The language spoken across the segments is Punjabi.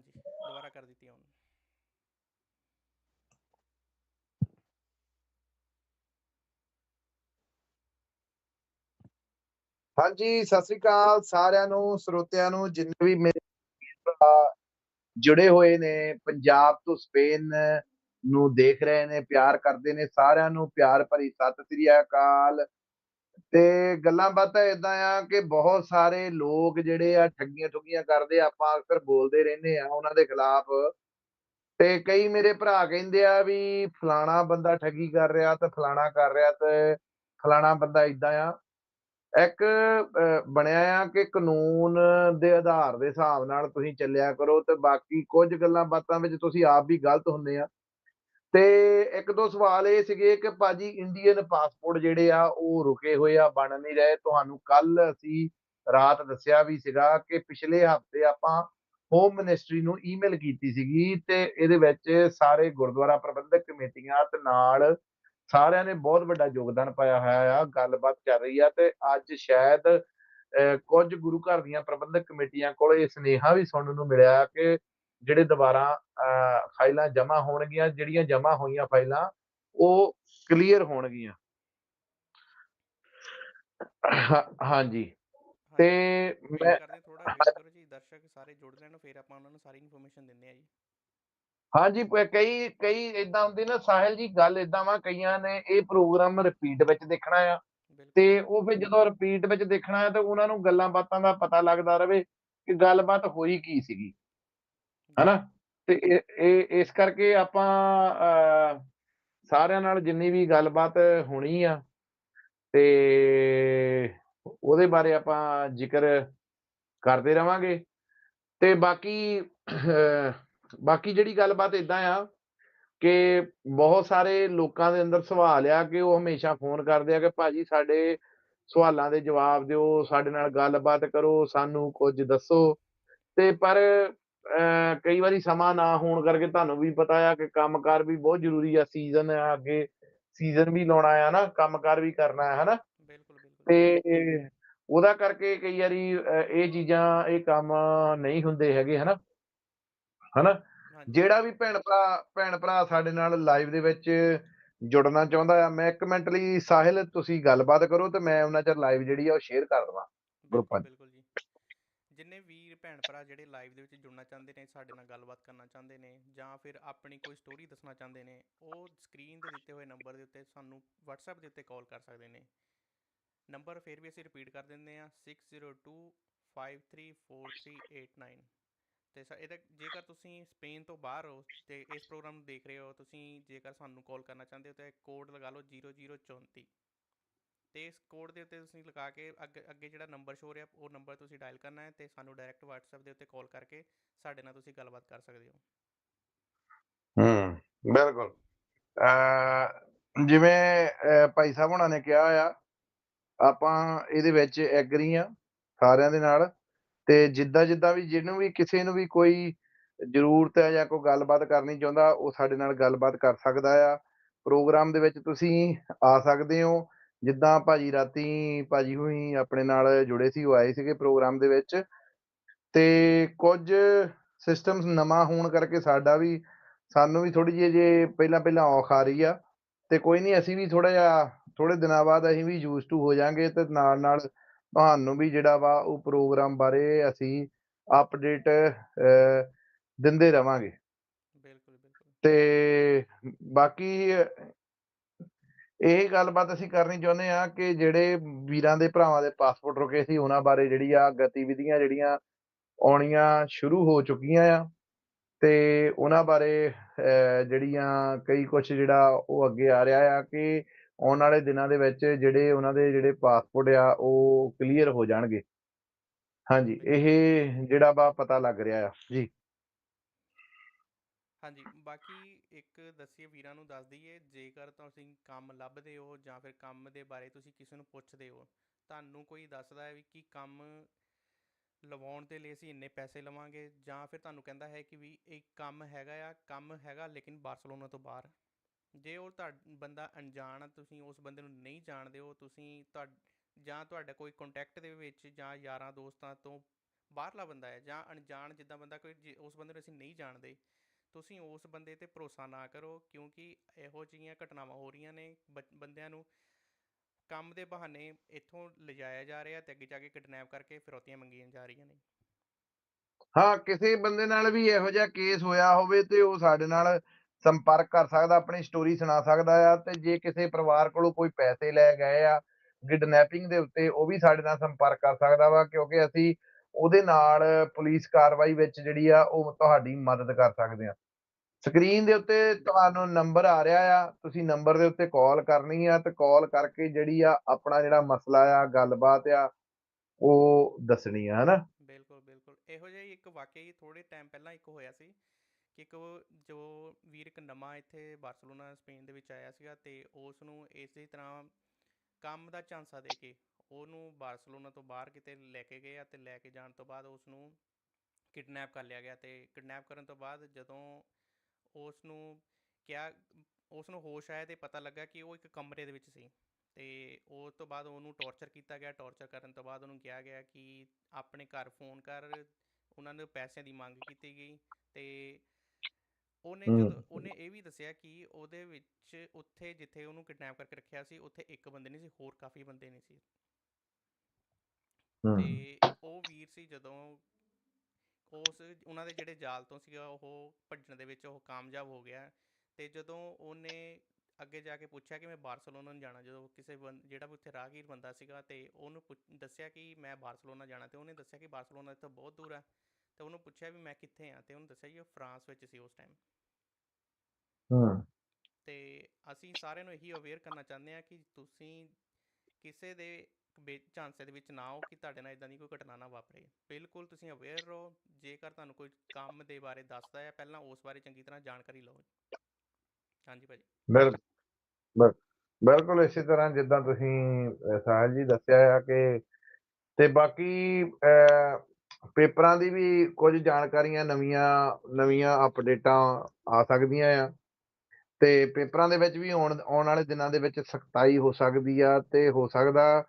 ਹਾਂਜੀ, ਦੁਬਾਰਾ ਕਰ ਦਿੱਤੀ ਹੁਣ ਹਾਂਜੀ, ਸਤਿ ਸ੍ਰੀ ਅਕਾਲ ਸਾਰਿਆਂ ਨੂੰ, ਸਰੋਤਿਆਂ ਨੂੰ, ਜਿੰਨੇ ਵੀ ਮੇਰੇ ਭਰਾ ਜੁੜੇ ਹੋਏ ਨੇ, ਪੰਜਾਬ ਤੋਂ ਸਪੇਨ ਨੂੰ ਦੇਖ ਰਹੇ ਨੇ, ਪਿਆਰ ਕਰਦੇ ਨੇ, ਸਾਰਿਆਂ ਨੂੰ ਪਿਆਰ ਭਰੀ ਸਤਿ ਸ੍ਰੀ ਅਕਾਲ। ਤੇ ਗੱਲਾਂ ਬਾਤਾਂ ਇਦਾਂ ਆ ਕਿ ਬਹੁਤ ਸਾਰੇ ਲੋਕ ਜਿਹੜੇ ਆ ਠੱਗੀਆਂ ਠੁੱਗੀਆਂ ਕਰਦੇ ਆਪਾਂ ਅਕਸਰ ਬੋਲਦੇ ਰਹਿੰਦੇ ਆ ਉਹਨਾਂ ਦੇ ਖਿਲਾਫ। ਤੇ ਕਈ ਮੇਰੇ ਭਰਾ ਕਹਿੰਦੇ ਆ ਵੀ ਫਲਾਣਾ ਬੰਦਾ ਠੱਗੀ ਕਰ ਰਿਹਾ ਤੇ ਫਲਾਣਾ ਕਰ ਰਿਹਾ ਤੇ ਫਲਾਣਾ ਬੰਦਾ ਇਦਾਂ ਆ। ਇੱਕ ਬਣਿਆ ਆ ਕਿ ਕਾਨੂੰਨ ਦੇ ਆਧਾਰ ਦੇ ਹਿਸਾਬ ਨਾਲ ਤੁਸੀਂ ਚੱਲਿਆ ਕਰੋ ਤੇ ਬਾਕੀ ਕੁਝ ਗੱਲਾਂ ਬਾਤਾਂ ਵਿੱਚ ਤੁਸੀਂ ਆਪ ਵੀ ਗਲਤ ਹੁੰਦੇ ਆ। ਤੇ ਇੱਕ ਦੋ ਸਵਾਲ ਇਹ ਸੀਗੇ ਕਿ ਭਾਜੀ ਇੰਡੀਅਨ ਪਾਸਪੋਰਟ ਜਿਹੜੇ ਆ ਉਹ ਰੁਕੇ ਹੋਏ ਆ ਬਣ ਨਹੀਂ ਰਹੇ। ਤੁਹਾਨੂੰ ਕੱਲ ਅਸੀਂ ਰਾਤ ਦੱਸਿਆ ਵੀ ਸੀਗਾ ਕਿ ਪਿਛਲੇ ਹਫ਼ਤੇ ਆਪਾਂ ਹੋਮ ਮਿਨਿਸਟਰੀ ਨੂੰ ਈਮੇਲ ਕੀਤੀ ਸੀਗੀ ਤੇ ਇਹਦੇ ਵਿੱਚ ਸਾਰੇ ਗੁਰਦੁਆਰਾ ਪ੍ਰਬੰਧਕ ਕਮੇਟੀਆਂ ਤੇ ਨਾਲ ਸਾਰਿਆਂ ਨੇ ਬਹੁਤ ਵੱਡਾ ਯੋਗਦਾਨ ਪਾਇਆ ਹੋਇਆ ਆ ਗੱਲਬਾਤ ਚੱਲ ਰਹੀ ਆ ਤੇ ਅੱਜ ਸ਼ਾਇਦ ਅਹ, ਕੁਝ ਗੁਰੂ ਘਰ ਦੀਆਂ ਪ੍ਰਬੰਧਕ ਕਮੇਟੀਆਂ ਕੋਲ ਇਹ ਸੁਨੇਹਾ ਵੀ ਸੁਣਨ ਨੂੰ ਮਿਲਿਆ ਕਿ ਜਿਹੜੇ ਦੁਬਾਰਾ ਫਾਈਲਾਂ ਜਮ੍ਹਾਂ ਹੋਣਗੀਆਂ ਜਿਹੜੀਆਂ ਜਮ੍ਹਾਂ ਹੋਈਆਂ ਫਾਈਲਾਂ ਉਹ ਕਲੀਅਰ ਹੋਣਗੀਆਂ। ਹਾਂਜੀ। ਤੇ ਮੈਂ ਥੋੜਾ ਵੇਟ ਕਰੋ ਜੀ ਦਰਸ਼ਕ ਸਾਰੇ ਜੁੜ ਲੈਣ ਫਿਰ ਆਪਾਂ ਉਹਨਾਂ ਨੂੰ ਸਾਰੀ ਇਨਫੋਰਮੇਸ਼ਨ ਦਿੰਦੇ ਆ ਜੀ। ਹਾਂਜੀ ਪ- ਕਈ ਕਈ ਇਦਾਂ ਹੁੰਦੀ ਨਾ ਸਾਹਿਲ ਜੀ ਗੱਲ ਇਦਾਂ ਵਾ ਕਈਆਂ ਨੇ ਇਹ ਪ੍ਰੋਗਰਾਮ ਰਿਪੀਟ ਵਿੱਚ ਦੇਖਣਾ ਆ। ਤੇ ਉਹ ਫਿਰ ਜਦੋਂ ਰਿਪੀਟ ਵਿੱਚ ਦੇਖਣਾ ਹੈ ਤਾਂ ਉਹਨਾਂ ਨੂੰ ਗੱਲਾਂ ਬਾਤਾਂ ਦਾ ਪਤਾ ਲੱਗਦਾ ਰਵੇ ਕਿ ਗੱਲਬਾਤ ਹੋਈ ਕੀ ਸੀਗੀ। ਹਨਾ ਤੇ ਇਹ ਇਸ ਕਰਕੇ ਆਪਾਂ ਸਾਰਿਆਂ ਨਾਲ ਜਿੰਨੀ ਵੀ ਗੱਲਬਾਤ ਹੋਣੀ ਆ ਤੇ ਉਹਦੇ ਬਾਰੇ ਆਪਾਂ ਜ਼ਿਕਰ ਕਰਦੇ ਰਵਾਂਗੇ। ਤੇ ਬਾਕੀ ਬਾਕੀ ਜਿਹੜੀ ਗੱਲਬਾਤ ਇਦਾਂ ਆ ਕਿ ਬਹੁਤ ਸਾਰੇ ਲੋਕਾਂ ਦੇ ਅੰਦਰ ਸਵਾਲ ਆ ਕਿ ਉਹ ਹਮੇਸ਼ਾ ਫੋਨ ਕਰਦੇ ਆ ਕਿ ਭਾਜੀ ਸਾਡੇ ਸਵਾਲਾਂ ਦੇ ਜਵਾਬ ਦਿਓ ਸਾਡੇ ਨਾਲ ਗੱਲਬਾਤ ਕਰੋ ਸਾਨੂੰ ਕੁਝ ਦੱਸੋ। ਤੇ ਪਰ ਕਈ ਵਾਰੀ ਸਮਾਂ ਨਾ ਹੋਣ ਕਰਕੇ ਤੁਹਾਨੂੰ ਵੀ ਪਤਾ ਆ ਕਿ ਕੰਮਕਾਰ ਵੀ ਬਹੁਤ ਜ਼ਰੂਰੀ ਆ ਸੀਜ਼ਨ ਆ ਅੱਗੇ ਸੀਜ਼ਨ ਵੀ ਲਾਉਣਾ ਆ ਨਾ ਕੰਮਕਾਰ ਵੀ ਕਰਨਾ ਹੈ ਹਨਾ? ਬਿਲਕੁਲ ਬਿਲਕੁਲ। ਤੇ ਉਹਦਾ ਕਰਕੇ ਕਈ ਵਾਰੀ ਇਹ ਚੀਜ਼ਾਂ ਇਹ ਕੰਮ ਨਹੀਂ ਹੁੰਦੇ ਹੈਗੇ ਹਨਾ? ਹਨਾ? ਜਿਹੜਾ ਵੀ ਭੈਣ ਭਰਾ ਭੈਣ ਭਰਾ ਸਾਡੇ ਨਾਲ ਲਾਈਵ ਦੇ ਵਿੱਚ ਜੁੜਨਾ ਚਾਹੁੰਦਾ ਆ ਮੈਂ ਇੱਕ ਮਿੰਟ ਲਈ ਸਾਹਿਲ ਤੁਸੀਂ ਗੱਲਬਾਤ ਕਰੋ ਤੇ ਮੈਂ ਉਹਨਾਂ ਚਿਰ ਲਾਈਵ ਜਿਹੜੀ ਆ ਉਹ ਸ਼ੇਅਰ ਕਰ ਦੇਵਾਂ ਗਰੁੱਪਾਂ ਬਿਲਕੁਲ ਜੀ। ਜਿੰਨੇ ਭੈਣ ਭਰਾ ਜਿਹੜੇ ਲਾਈਵ ਦੇ ਵਿੱਚ ਜੁੜਨਾ ਚਾਹੁੰਦੇ ਨੇ, ਸਾਡੇ ਨਾਲ ਗੱਲਬਾਤ ਕਰਨਾ ਚਾਹੁੰਦੇ ਨੇ ਜਾਂ ਫਿਰ ਆਪਣੀ ਕੋਈ ਸਟੋਰੀ ਦੱਸਣਾ ਚਾਹੁੰਦੇ ਨੇ, ਉਹ ਸਕਰੀਨ ਤੇ ਦਿੱਤੇ ਹੋਏ ਨੰਬਰ ਦੇ ਉੱਤੇ ਸਾਨੂੰ WhatsApp ਦੇ ਉੱਤੇ ਕਾਲ ਕਰ ਸਕਦੇ ਨੇ। ਨੰਬਰ ਫਿਰ ਵੀ ਅਸੀਂ ਰਿਪੀਟ ਕਰ ਦਿੰਦੇ ਆ 6025343889 ਤੇ ਸਾ, ਇਹਦਾ ਜੇਕਰ ਤੁਸੀਂ ਸਪੇਨ ਤੋਂ ਬਾਹਰ ਹੋ ਤੇ ਇਸ ਪ੍ਰੋਗਰਾਮ ਨੂੰ ਦੇਖ ਰਹੇ ਹੋ, ਤੁਸੀਂ ਜੇਕਰ ਸਾਨੂੰ ਕਾਲ ਕਰਨਾ ਚਾਹੁੰਦੇ ਹੋ ਤਾਂ ਕੋਡ ਲਗਾ ਲਓ 0034 ਤੇ ਇਸ ਕੋਡ ਦੇ ਉੱਤੇ ਤੁਸੀਂ ਲਗਾ ਕੇ ਅੱਗੇ ਜਿਹੜਾ ਨੰਬਰ ਸ਼ੋ ਰਿਹਾ, ਉਹ ਨੰਬਰ ਤੁਸੀਂ ਡਾਇਲ ਕਰਨਾ ਹੈ ਤੇ ਸਾਨੂੰ ਡਾਇਰੈਕਟ WhatsApp ਦੇ ਉੱਤੇ ਕਾਲ ਕਰਕੇ ਸਾਡੇ ਨਾਲ ਤੁਸੀਂ ਗੱਲਬਾਤ ਕਰ ਸਕਦੇ ਹੋ। ਹੂੰ, ਬਿਲਕੁਲ। ਜਿਵੇਂ ਭਾਈ ਸਾਹਿਬ ਹੁਣਾਂ ਨੇ ਕਿਹਾ ਆ, ਆਪਾਂ ਇਹਦੇ ਵਿੱਚ ਐਗਰੀ ਆ ਸਾਰਿਆਂ ਦੇ ਨਾਲ ਤੇ ਜਿੱਦਾਂ ਜਿੱਦਾਂ ਵੀ ਜਿਹਨੂੰ ਵੀ ਕਿਸੇ ਨੂੰ ਵੀ ਕੋਈ ਜ਼ਰੂਰਤ ਹੈ ਜਾਂ ਕੋਈ ਗੱਲਬਾਤ ਕਰਨੀ ਚਾਹੁੰਦਾ, ਉਹ ਸਾਡੇ ਨਾਲ ਗੱਲਬਾਤ ਕਰ ਸਕਦਾ ਆ। ਪ੍ਰੋਗਰਾਮ ਦੇ ਵਿੱਚ ਤੁਸੀਂ ਆ ਸਕਦੇ ਹੋ। ਜਿੱਦਾਂ ਭਾਜੀ ਰਾਤੀ ਭਾਜੀ ਹੋਈ ਆਪਣੇ ਨਾਲ ਜੁੜੇ ਸੀ ਉਹ ਆਏ ਸੀਗੇ ਪ੍ਰੋਗਰਾਮ ਦੇ ਵਿੱਚ ਤੇ ਕੁਝ ਸਿਸਟਮਸ ਨਵਾਂ ਹੋਣ ਕਰਕੇ ਸਾਡਾ ਵੀ ਸਾਨੂੰ ਵੀ ਥੋੜੀ ਜਿਹੀ ਜੇ ਪਹਿਲਾਂ ਪਹਿਲਾਂ ਔਖ ਆ ਰਹੀ ਆ ਤੇ ਕੋਈ ਨਹੀਂ ਅਸੀਂ ਵੀ ਥੋੜਾ ਜਿਹਾ ਥੋੜੇ ਦਿਨਾਂ ਬਾਅਦ ਅਸੀਂ ਵੀ ਯੂਜ਼ ਟੂ ਹੋ ਜਾਾਂਗੇ ਤੇ ਨਾਲ ਨਾਲ ਤੁਹਾਨੂੰ ਵੀ ਜਿਹੜਾ ਵਾ ਉਹ ਪ੍ਰੋਗਰਾਮ ਬਾਰੇ ਅਸੀਂ ਅਪਡੇਟ ਦਿੰਦੇ ਰਵਾਂਗੇ। ਬਿਲਕੁਲ ਬਿਲਕੁਲ। ਤੇ ਬਾਕੀ ਇਹ ਗੱਲਬਾਤ ਅਸੀਂ ਕਰਨੀ ਚਾਹੁੰਦੇ ਆ ਕਿ ਜਿਹੜੇ ਵੀਰਾਂ ਦੇ ਭਰਾਵਾਂ ਦੇ ਪਾਸਪੋਰਟ ਰੁਕੇ ਸੀ, ਉਹਨਾਂ ਬਾਰੇ ਜਿਹੜੀ ਆ ਗਤੀਵਿਧੀਆਂ ਜਿਹੜੀਆਂ ਆਉਣੀਆਂ ਸ਼ੁਰੂ ਹੋ ਚੁੱਕੀਆਂ ਆ ਤੇ ਉਹਨਾਂ ਬਾਰੇ ਜਿਹੜੀਆਂ ਕਈ ਕੁਝ ਜਿਹੜਾ ਉਹ ਅੱਗੇ ਆ ਰਿਹਾ ਆ ਕਿ ਆਉਣ ਵਾਲੇ ਦਿਨਾਂ ਦੇ ਵਿੱਚ ਜਿਹੜੇ ਉਹਨਾਂ ਦੇ ਜਿਹੜੇ ਪਾਸਪੋਰਟ ਆ, ਉਹ ਕਲੀਅਰ ਹੋ ਜਾਣਗੇ। ਹਾਂਜੀ, ਇਹ ਜਿਹੜਾ ਵਾ ਪਤਾ ਲੱਗ ਰਿਹਾ ਆ। ਜੀ। ਹਾਂਜੀ, ਬਾਕੀ ਇੱਕ ਦੱਸੀਏ ਵੀਰਾਂ ਨੂੰ ਦੱਸ ਦਈਏ, ਜੇਕਰ ਤੁਸੀਂ ਕੰਮ ਲੱਭਦੇ ਹੋ ਜਾਂ ਫਿਰ ਕੰਮ ਦੇ ਬਾਰੇ ਤੁਸੀਂ ਕਿਸੇ ਨੂੰ ਪੁੱਛਦੇ ਹੋ, ਤੁਹਾਨੂੰ ਕੋਈ ਦੱਸਦਾ ਹੈ ਵੀ ਕਿ ਕੰਮ ਲਵਾਉਣ ਦੇ ਲਈ ਅਸੀਂ ਇੰਨੇ ਪੈਸੇ ਲਵਾਂਗੇ ਜਾਂ ਫਿਰ ਤੁਹਾਨੂੰ ਕਹਿੰਦਾ ਹੈ ਕਿ ਵੀ ਇਹ ਕੰਮ ਹੈਗਾ ਆ, ਕੰਮ ਹੈਗਾ ਲੇਕਿਨ ਬਾਰਸਲੋਨਾ ਤੋਂ ਬਾਹਰ। ਜੇ ਉਹ ਤੁਹਾ, ਬੰਦਾ ਅਣਜਾਣ ਤੁਸੀਂ ਉਸ ਬੰਦੇ ਨੂੰ ਨਹੀਂ ਜਾਣਦੇ ਹੋ, ਤੁਸੀਂ ਤੁਹਾ, ਜਾਂ ਤੁਹਾਡਾ ਕੋਈ ਕੰਟੈਕਟ ਦੇ ਵਿੱਚ ਜਾਂ ਯਾਰਾਂ ਦੋਸਤਾਂ ਤੋਂ ਬਾਹਰਲਾ ਬੰਦਾ ਹੈ ਜਾਂ ਅਣਜਾਣ ਜਿੱਦਾਂ ਬੰਦਾ ਕੋਈ, ਜੇ ਉਸ ਬੰਦੇ ਨੂੰ ਅਸੀਂ ਨਹੀਂ ਜਾਣਦੇ ਤੁਸੀਂ ਉਸ ਬੰਦੇ ਤੇ ਭਰੋਸਾ ਨਾ ਕਰੋ, ਕਿਉਂਕਿ ਇਹੋ ਜਿਹੀਆਂ ਘਟਨਾਵਾਂ ਹੋ ਰਹੀਆਂ ਨੇ ਬੰਦਿਆਂ ਨੂੰ ਕੰਮ ਦੇ ਬਹਾਨੇ ਇੱਥੋਂ ਲਿਜਾਇਆ ਜਾ ਰਿਹਾ ਤੇ ਅੱਗੇ ਜਾ ਕੇ ਕਿਡਨੈਪ ਕਰਕੇ ਫਿਰੌਤੀਆਂ ਮੰਗੀਆਂ ਜਾ ਰਹੀਆਂ ਨੇ। ਹਾਂ, ਕਿਸੇ ਬੰਦੇ ਨਾਲ ਵੀ ਇਹੋ ਜਿਹਾ ਕੇਸ ਹੋਇਆ ਹੋਵੇ ਤੇ ਉਹ ਸਾਡੇ ਨਾਲ ਸੰਪਰਕ ਕਰ ਸਕਦਾ, ਆਪਣੀ ਸਟੋਰੀ ਸੁਣਾ ਸਕਦਾ ਆ ਤੇ ਜੇ ਕਿਸੇ ਪਰਿਵਾਰ ਕੋਲੋਂ ਕੋਈ ਪੈਸੇ ਲੈ ਗਏ ਆ, ਕਿਡਨੈਪਿੰਗ ਦੇ ਉੱਤੇ ਉਹ ਵੀ ਸਾਡੇ ਨਾਲ ਸੰਪਰਕ ਕਰ ਸਕਦਾ ਵਾ, ਕਿਉਂਕਿ ਅਸੀਂ ਉਹਦੇ ਨਾਲ ਪੁਲਿਸ ਕਾਰਵਾਈ ਵਿੱਚ ਜਿਹੜੀ ਆ, ਉਹ ਤੁਹਾਡੀ ਮਦਦ ਕਰ ਸਕਦੇ ਆ। ਸਕਰੀਨ ਦੇ ਉੱਤੇ ਤੁਹਾਨੂੰ ਨੰਬਰ ਆ ਰਿਹਾ ਆ, ਤੁਸੀਂ ਨੰਬਰ ਦੇ ਉੱਤੇ ਕਾਲ ਕਰਨੀ ਆ ਤੇ ਕਾਲ ਕਰਕੇ ਜਿਹੜੀ ਆ, ਆਪਣਾ ਜਿਹੜਾ ਮਸਲਾ ਆ, ਗੱਲਬਾਤ ਆ, ਉਹ ਦੱਸਣੀ ਆ, ਹਨਾ? ਬਿਲਕੁਲ ਬਿਲਕੁਲ। ਇਹੋ ਜਿਹਾ ਇੱਕ ਵਾਕਿਆ ਹੀ ਥੋੜੇ ਟਾਈਮ ਪਹਿਲਾਂ ਇੱਕ ਹੋਇਆ ਸੀ ਕਿ ਇੱਕ ਜੋ ਵੀਰ ਇੱਕ ਨਵਾਂ ਇੱਥੇ ਬਾਰਸਲੋਨਾ, ਸਪੇਨ ਦੇ ਵਿੱਚ ਆਇਆ ਸੀਗਾ ਤੇ ਉਸ ਨੂੰ ਇਸੇ ਤਰ੍ਹਾਂ ਕੰਮ ਦਾ ਝਾਂਸਾ ਦੇ ਕੇ ਉਹਨੂੰ ਬਾਰਸਲੋਨਾ ਤੋਂ ਬਾਹਰ ਕਿਤੇ ਲੈ ਕੇ ਗਏ ਆ ਤੇ ਲੈ ਕੇ ਜਾਣ ਤੋਂ ਬਾਅਦ ਉਸ ਨੂੰ ਕਿਡਨੈਪ ਕਰ ਲਿਆ ਗਿਆ ਤੇ ਕਿਡਨੈਪ ਕਰਨ ਤੋਂ ਬਾਅਦ ਜਦੋਂ ਉਸ ਨੂੰ ਕਿਹਾ ਉਸ ਨੂੰ ਹੋਸ਼ ਆਇਆ ਤੇ ਪਤਾ ਲੱਗਾ ਕਿ ਉਹ ਇੱਕ ਕਮਰੇ ਦੇ ਵਿੱਚ ਸੀ ਤੇ ਉਸ ਤੋਂ ਬਾਅਦ ਉਹਨੂੰ ਟੌਰਚਰ ਕੀਤਾ ਗਿਆ ਟੌਰਚਰ ਕਰਨ ਤੋਂ ਬਾਅਦ ਉਹਨੂੰ ਕਿਹਾ ਗਿਆ ਕਿ ਆਪਣੇ ਘਰ ਫੋਨ ਕਰ ਉਹਨਾਂ ਨੇ ਪੈਸਿਆਂ ਦੀ ਮੰਗ ਕੀਤੀ ਗਈ ਤੇ ਉਹਨੇ। ਜਦੋਂ ਉਹਨੇ ਇਹ ਵੀ ਦੱਸਿਆ ਕਿ ਉਹਦੇ ਵਿੱਚ ਉੱਥੇ ਜਿੱਥੇ ਉਹਨੂੰ ਕਿਡਨੈਪ ਕਰਕੇ ਰੱਖਿਆ ਸੀ ਉੱਥੇ ਇੱਕ ਬੰਦੇ ਨਹੀਂ ਸੀ ਹੋਰ ਕਾਫੀ ਬੰਦੇ ਨਹੀਂ ਸੀ ਤੇ ਉਹ ਵੀਰ ਸੀ ਜਦੋਂ ਉਸ ਉਹਨਾਂ ਦੇ ਜਿਹੜੇ ਜਾਲ ਤੋਂ ਸੀਗਾ ਉਹ ਭੱਜਣ ਦੇ ਵਿੱਚ ਉਹ ਕਾਮਯਾਬ ਹੋ ਗਿਆ ਤੇ ਜਦੋਂ ਉਹਨੇ ਅੱਗੇ ਜਾ ਕੇ ਪੁੱਛਿਆ ਕਿ ਮੈਂ ਬਾਰਸਲੋਨਾ ਨੂੰ ਜਾਣਾ ਜਦੋਂ ਕਿਸੇ ਬੰ- ਜਿਹੜਾ ਵੀ ਉੱਥੇ ਰਾਹਗੀਰ ਬੰਦਾ ਸੀਗਾ ਤੇ ਉਹਨੂੰ ਪੁੱਛ- ਦੱਸਿਆ ਕਿ ਮੈਂ ਬਾਰਸਲੋਨਾ ਜਾਣਾ ਤੇ ਉਹਨੇ ਦੱਸਿਆ ਕਿ ਬਾਰਸਲੋਨਾ ਇੱਥੋਂ ਬਹੁਤ ਦੂਰ ਹੈ ਤੇ ਉਹਨੂੰ ਪੁੱਛਿਆ ਵੀ ਮੈਂ ਕਿੱਥੇ ਆ ਤੇ ਉਹਨੇ ਦੱਸਿਆ ਕਿ ਉਹ ਫਰਾਂਸ ਵਿੱਚ ਸੀ ਉਸ ਟਾਈਮ ਹੂੰ। ਤੇ ਅਸੀਂ ਸਾਰਿਆਂ ਨੂੰ ਇਹੀ ਅਵੇਅਰ ਕਰਨਾ ਚਾਹੁੰਦੇ ਆ ਕਿ ਤੁਸੀਂ ਕਿਸੇ ਦੇ ਝਾਂਸੇ ਦੇ ਵਿੱਚ ਨਾ ਆਓ ਕਿ ਤੁਹਾਡੇ ਨਾਲ ਇਦਾਂ ਦੀ ਕੋਈ ਘਟਨਾ ਨਾ ਵਾਪਰੇ। ਬਿਲਕੁਲ ਤੁਸੀਂ ਅਵੇਅਰ ਰਹੋ, ਜੇਕਰ ਤੁਹਾਨੂੰ ਕੋਈ ਕੰਮ ਦੇ ਬਾਰੇ ਦੱਸਦਾ ਹੈ, ਪਹਿਲਾਂ ਉਸ ਬਾਰੇ ਚੰਗੀ ਤਰ੍ਹਾਂ ਜਾਣਕਾਰੀ ਲਓ। ਹਾਂਜੀ ਭਾਜੀ। ਬਿਲਕੁਲ ਇਸੇ ਤਰ੍ਹਾਂ ਜਿੱਦਾਂ ਤੁਸੀਂ ਸਾਹਿਲ ਜੀ ਦੱਸਿਆ ਆ ਕਿ ਤੇ ਬਾਕੀ ਪੇਪਰਾਂ ਦੀ ਵੀ ਕੁਝ ਜਾਣਕਾਰੀਆਂ ਨਵੀਆਂ ਨਵੀਆਂ ਅਪਡੇਟਾਂ ਆ ਸਕਦੀਆਂ ਆ। ਤੇ ਪੇਪਰਾਂ ਦੇ ਵਿੱਚ ਵੀ ਆਉਣ ਆਉਣ ਵਾਲੇ ਦਿਨਾਂ ਦੇ ਵਿੱਚ ਸਖਤਾਈ ਹੋ ਸਕਦੀ ਆ ਤੇ ਹੋ ਸਕਦਾ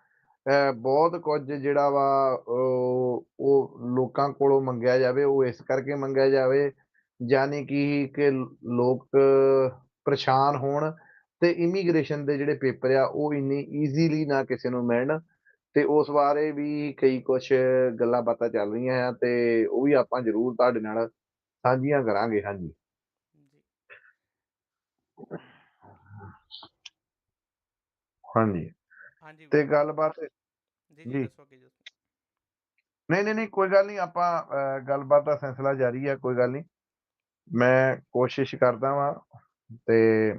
ਬਹੁਤ ਕੁਝ ਜਿਹੜਾ ਵਾ ਉਹ ਲੋਕਾਂ ਕੋਲੋਂ ਮੰਗਿਆ ਜਾਵੇ ਉਹ ਇਸ ਕਰਕੇ ਮੰਗਿਆ ਜਾਵੇ ਯਾਨੀ ਕਿ ਕਿ ਲੋਕ ਪਰੇਸ਼ਾਨ ਹੋਣ ਤੇ ਇਮੀਗ੍ਰੇਸ਼ਨ ਦੇ ਜਿਹੜੇ ਪੇਪਰ ਆ ਉਹ ਇੰਨੀ ਈਜ਼ੀਲੀ ਨਾ ਕਿਸੇ ਨੂੰ ਮਿਲਣ ਤੇ ਉਸ ਬਾਰੇ ਵੀ ਕਈ ਕੁਝ ਗੱਲਾਂ ਬਾਤਾਂ ਚੱਲ ਰਹੀਆਂ ਆ ਤੇ ਉਹ ਵੀ ਆਪਾਂ ਜ਼ਰੂਰ ਤੁਹਾਡੇ ਨਾਲ ਸਾਂਝੀਆਂ ਕਰਾਂਗੇ ਹਾਂਜੀ। ਹਾਂਜੀ। ਹਾਂਜੀ ਤੇ ਗੱਲਬਾਤ ਜੀ ਜੀ ਜੀ। ਦੱਸੋ ਅੱਗੇ ਦੱਸੋ। ਨਹੀਂ ਨਹੀਂ ਨਹੀਂ ਕੋਈ ਗੱਲ ਨਹੀਂ ਆਪਾਂ ਗੱਲਬਾਤ ਦਾ ਸਿਲਸਿਲਾ ਜਾਰੀ ਆ ਕੋਈ ਗੱਲ ਨਹੀਂ। ਮੈਂ ਕੋਸ਼ਿਸ਼ ਕਰਦਾ ਵਾਂ ਤੇ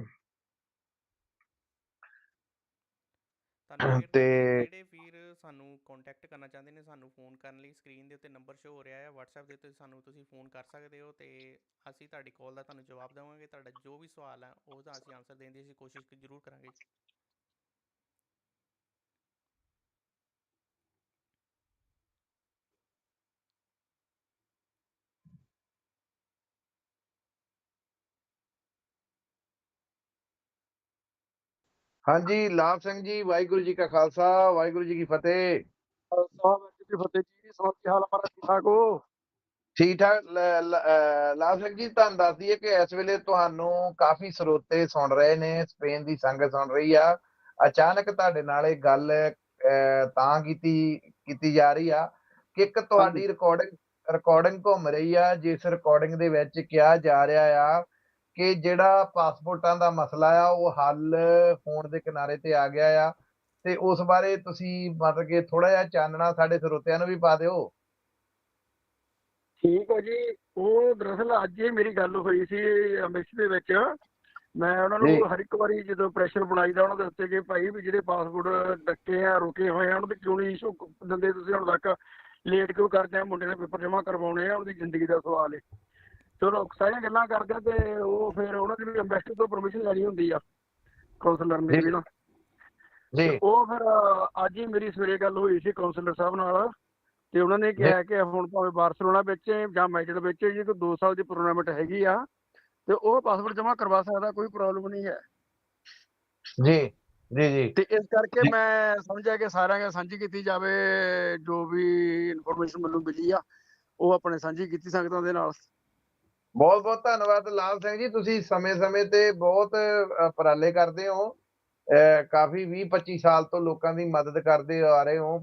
ਤੇ- ਜਿਹੜੇ ਵੀਰ ਸਾਨੂੰ ਕੰਟੈਕਟ ਕਰਨਾ ਚਾਹੁੰਦੇ ਨੇ ਸਾਨੂੰ ਫੋਨ ਕਰਨ ਲਈ ਸਕਰੀਨ ਦੇ ਉੱਤੇ ਨੰਬਰ ਸ਼ੋ ਹੋ ਰਿਹਾ ਹੈ WhatsApp ਦੇ ਉੱਤੇ ਸਾਨੂੰ ਤੁਸੀਂ ਫੋਨ ਕਰ ਸਕਦੇ ਹੋ ਤੇ ਅਸੀਂ ਤੁਹਾਡੀ ਕਾਲ ਦਾ ਤੁਹਾਨੂੰ ਜਵਾਬ ਦੇਵਾਂਗੇ ਤੁਹਾਡਾ ਜੋ ਵੀ ਸਵਾਲ ਹੈ ਉਹਦਾ ਅਸੀਂ ਆਨਸਰ ਦੇਣ ਦੀ ਅਸੀਂ ਕੋਸ਼ਿਸ਼ ਜ਼ਰੂਰ ਕਰਾਂਗੇ। ਹਾਂਜੀ ਲਾਭ ਸਿੰਘ ਜੀ ਵਾਹਿਗੁਰੂ ਜੀ ਕਾ ਖਾਲਸਾ ਵਾਹਿਗੁਰੂ ਜੀ ਕੀ ਫਤਿਹ। ਸਾਹਿਬ ਜੀ ਫਤਿਹ ਜੀ। ਸਭ ਕੀ ਹਾਲ ਹੈ ਠੀਕ ਠਾਕ ਹੋ? ਠੀਕ ਠਾਕ। ਲਾਭ ਸਿੰਘ ਜੀ ਤੁਹਾਨੂੰ ਦੱਸ ਦਈਏ ਕਿ ਇਸ ਵੇਲੇ ਤੁਹਾਨੂੰ ਕਾਫੀ ਸਰੋਤੇ ਸੁਣ ਰਹੇ ਨੇ ਸਪੇਨ ਦੀ ਸੰਗਤ ਸੁਣ ਰਹੀ ਆ। ਅਚਾਨਕ ਤੁਹਾਡੇ ਨਾਲ ਇਹ ਗੱਲ ਤਾਂ ਕੀਤੀ ਕੀਤੀ ਜਾ ਰਹੀ ਆ ਕਿ ਇੱਕ ਤੁਹਾਡੀ ਰਿਕਾਰਡਿੰਗ ਰਿਕਾਰਡਿੰਗ ਘੁੰਮ ਰਹੀ ਆ ਜਿਸ ਰਿਕਾਰਡਿੰਗ ਦੇ ਵਿੱਚ ਕਿਹਾ ਜਾ ਰਿਹਾ ਆ ਕਿ ਜਿਹੜਾ ਪਾਸਪੋਰਟਾਂ ਦਾ ਮਸਲਾ ਆ ਉਹ ਹੱਲ ਹੋਣ ਦੇ ਕਿਨਾਰੇ ਤੇ ਆ ਗਿਆ ਆ। ਤੇ ਉਸ ਬਾਰੇ ਤੁਸੀਂ ਮਤਲਬ ਕਿ ਥੋੜਾ ਜਿਹਾ ਚਾਨਣਾ ਸਾਡੇ ਸਰੋਤਿਆਂ ਨੂੰ ਵੀ ਪਾ ਦਿਓ। ਠੀਕ ਹੈ ਜੀ। ਉਹ ਦਰਅਸਲ ਅੱਜ ਹੀ ਮੇਰੀ ਗੱਲ ਹੋਈ ਸੀ ਐਮਬੈਸੀ ਦੇ ਵਿੱਚ। ਮੈਂ ਉਹਨਾਂ। ਨੂੰ ਹਰ ਇੱਕ ਵਾਰੀ ਜਦੋਂ ਪ੍ਰੈਸ਼ਰ ਬਣਾਈਦਾ ਉਹਨਾਂ ਦੇ ਉੱਤੇ ਕਿ ਭਾਈ ਵੀ ਜਿਹੜੇ ਪਾਸਪੋਰਟ ਡੱਕੇ ਆ ਰੁਕੇ ਹੋਏ ਆ ਉਹਨਾਂ ਦੇ ਕਿਉਂ ਨਹੀਂ ਇਸ਼ੂ ਦਿੰਦੇ ਤੁਸੀਂ ਹੁਣ ਤੱਕ? ਲੇਟ ਕਿਉਂ ਕਰਦੇ ਆ? ਮੁੰਡੇ ਨੇ ਪੇਪਰ ਜਮ੍ਹਾਂ ਕਰਵਾਉਣੇ ਆ ਉਹਦੀ ਜ਼ਿੰਦਗੀ ਦਾ ਸਵਾਲ ਹੈ ਚਲੋ ਸਾਰੀਆਂ ਗੱਲਾਂ ਕਰਦੇ ਤੇ ਉਹ ਫਿਰ ਉਹਨਾਂ ਦੀ ਵੀ ਤੋਂ ਪਰਮਿਸ਼ਨ ਲੈਣੀ ਹੁੰਦੀ ਆ ਕਾਉਂਸਲਰ ਨੇ। ਵੀ ਨਾ। ਜੀ। ਉਹ ਫਿਰ ਅੱਜ ਹੀ ਮੇਰੀ ਸਵੇਰੇ ਗੱਲ ਹੋਈ ਸੀ ਕਾਉਂਸਲਰ ਸਾਹਿਬ ਨਾਲ ਤੇ ਉਹਨਾਂ ਨੇ ਕਿਹਾ ਕਿ ਹੁਣ ਭਾਵੇਂ ਬਾਰਸਲੋਨਾ ਵਿੱਚ ਜਾਂ ਮੈਡਰਿਡ ਵਿੱਚ ਜੀ ਕੋਈ 2 ਸਾਲ ਦੀ ਟੂਰਨਾਮੈਂਟ ਹੈਗੀ ਆ ਤੇ ਉਹ ਪਾਸਪੋਰਟ ਜਮ੍ਹਾਂ ਕਰਵਾ ਸਕਦਾ ਕੋਈ ਪ੍ਰੋਬਲਮ ਨਹੀਂ ਹੈ। ਜੀ ਜੀ ਜੀ। ਤੇ ਇਸ ਕਰਕੇ। ਮੈਂ ਸਮਝਿਆ ਕਿ ਸਾਰਿਆਂ ਨਾਲ ਸਾਂਝੀ ਕੀਤੀ ਜਾਵੇ ਜੋ ਵੀ ਇਨਫੋਰਮੇਸ਼ਨ ਮੈਨੂੰ ਮਿਲੀ ਆ ਉਹ ਆਪਣੇ ਸਾਂਝੀ ਕੀਤੀ ਸੰਗਤਾਂ ਦੇ ਨਾਲ। ਬਹੁਤ ਬਹੁਤ ਧੰਨਵਾਦ ਲਾਲ ਸਿੰਘ ਜੀ ਤੁਸੀਂ ਸਮੇਂ-ਸਮੇਂ ਤੇ ਬਹੁਤ ਉਪਰਾਲੇ ਕਰਦੇ ਹੋ ਕਾਫੀ 20-25 ਸਾਲ ਤੋਂ ਲੋਕਾਂ ਦੀ ਮਦਦ ਕਰਦੇ ਆ ਰਹੇ ਹੋ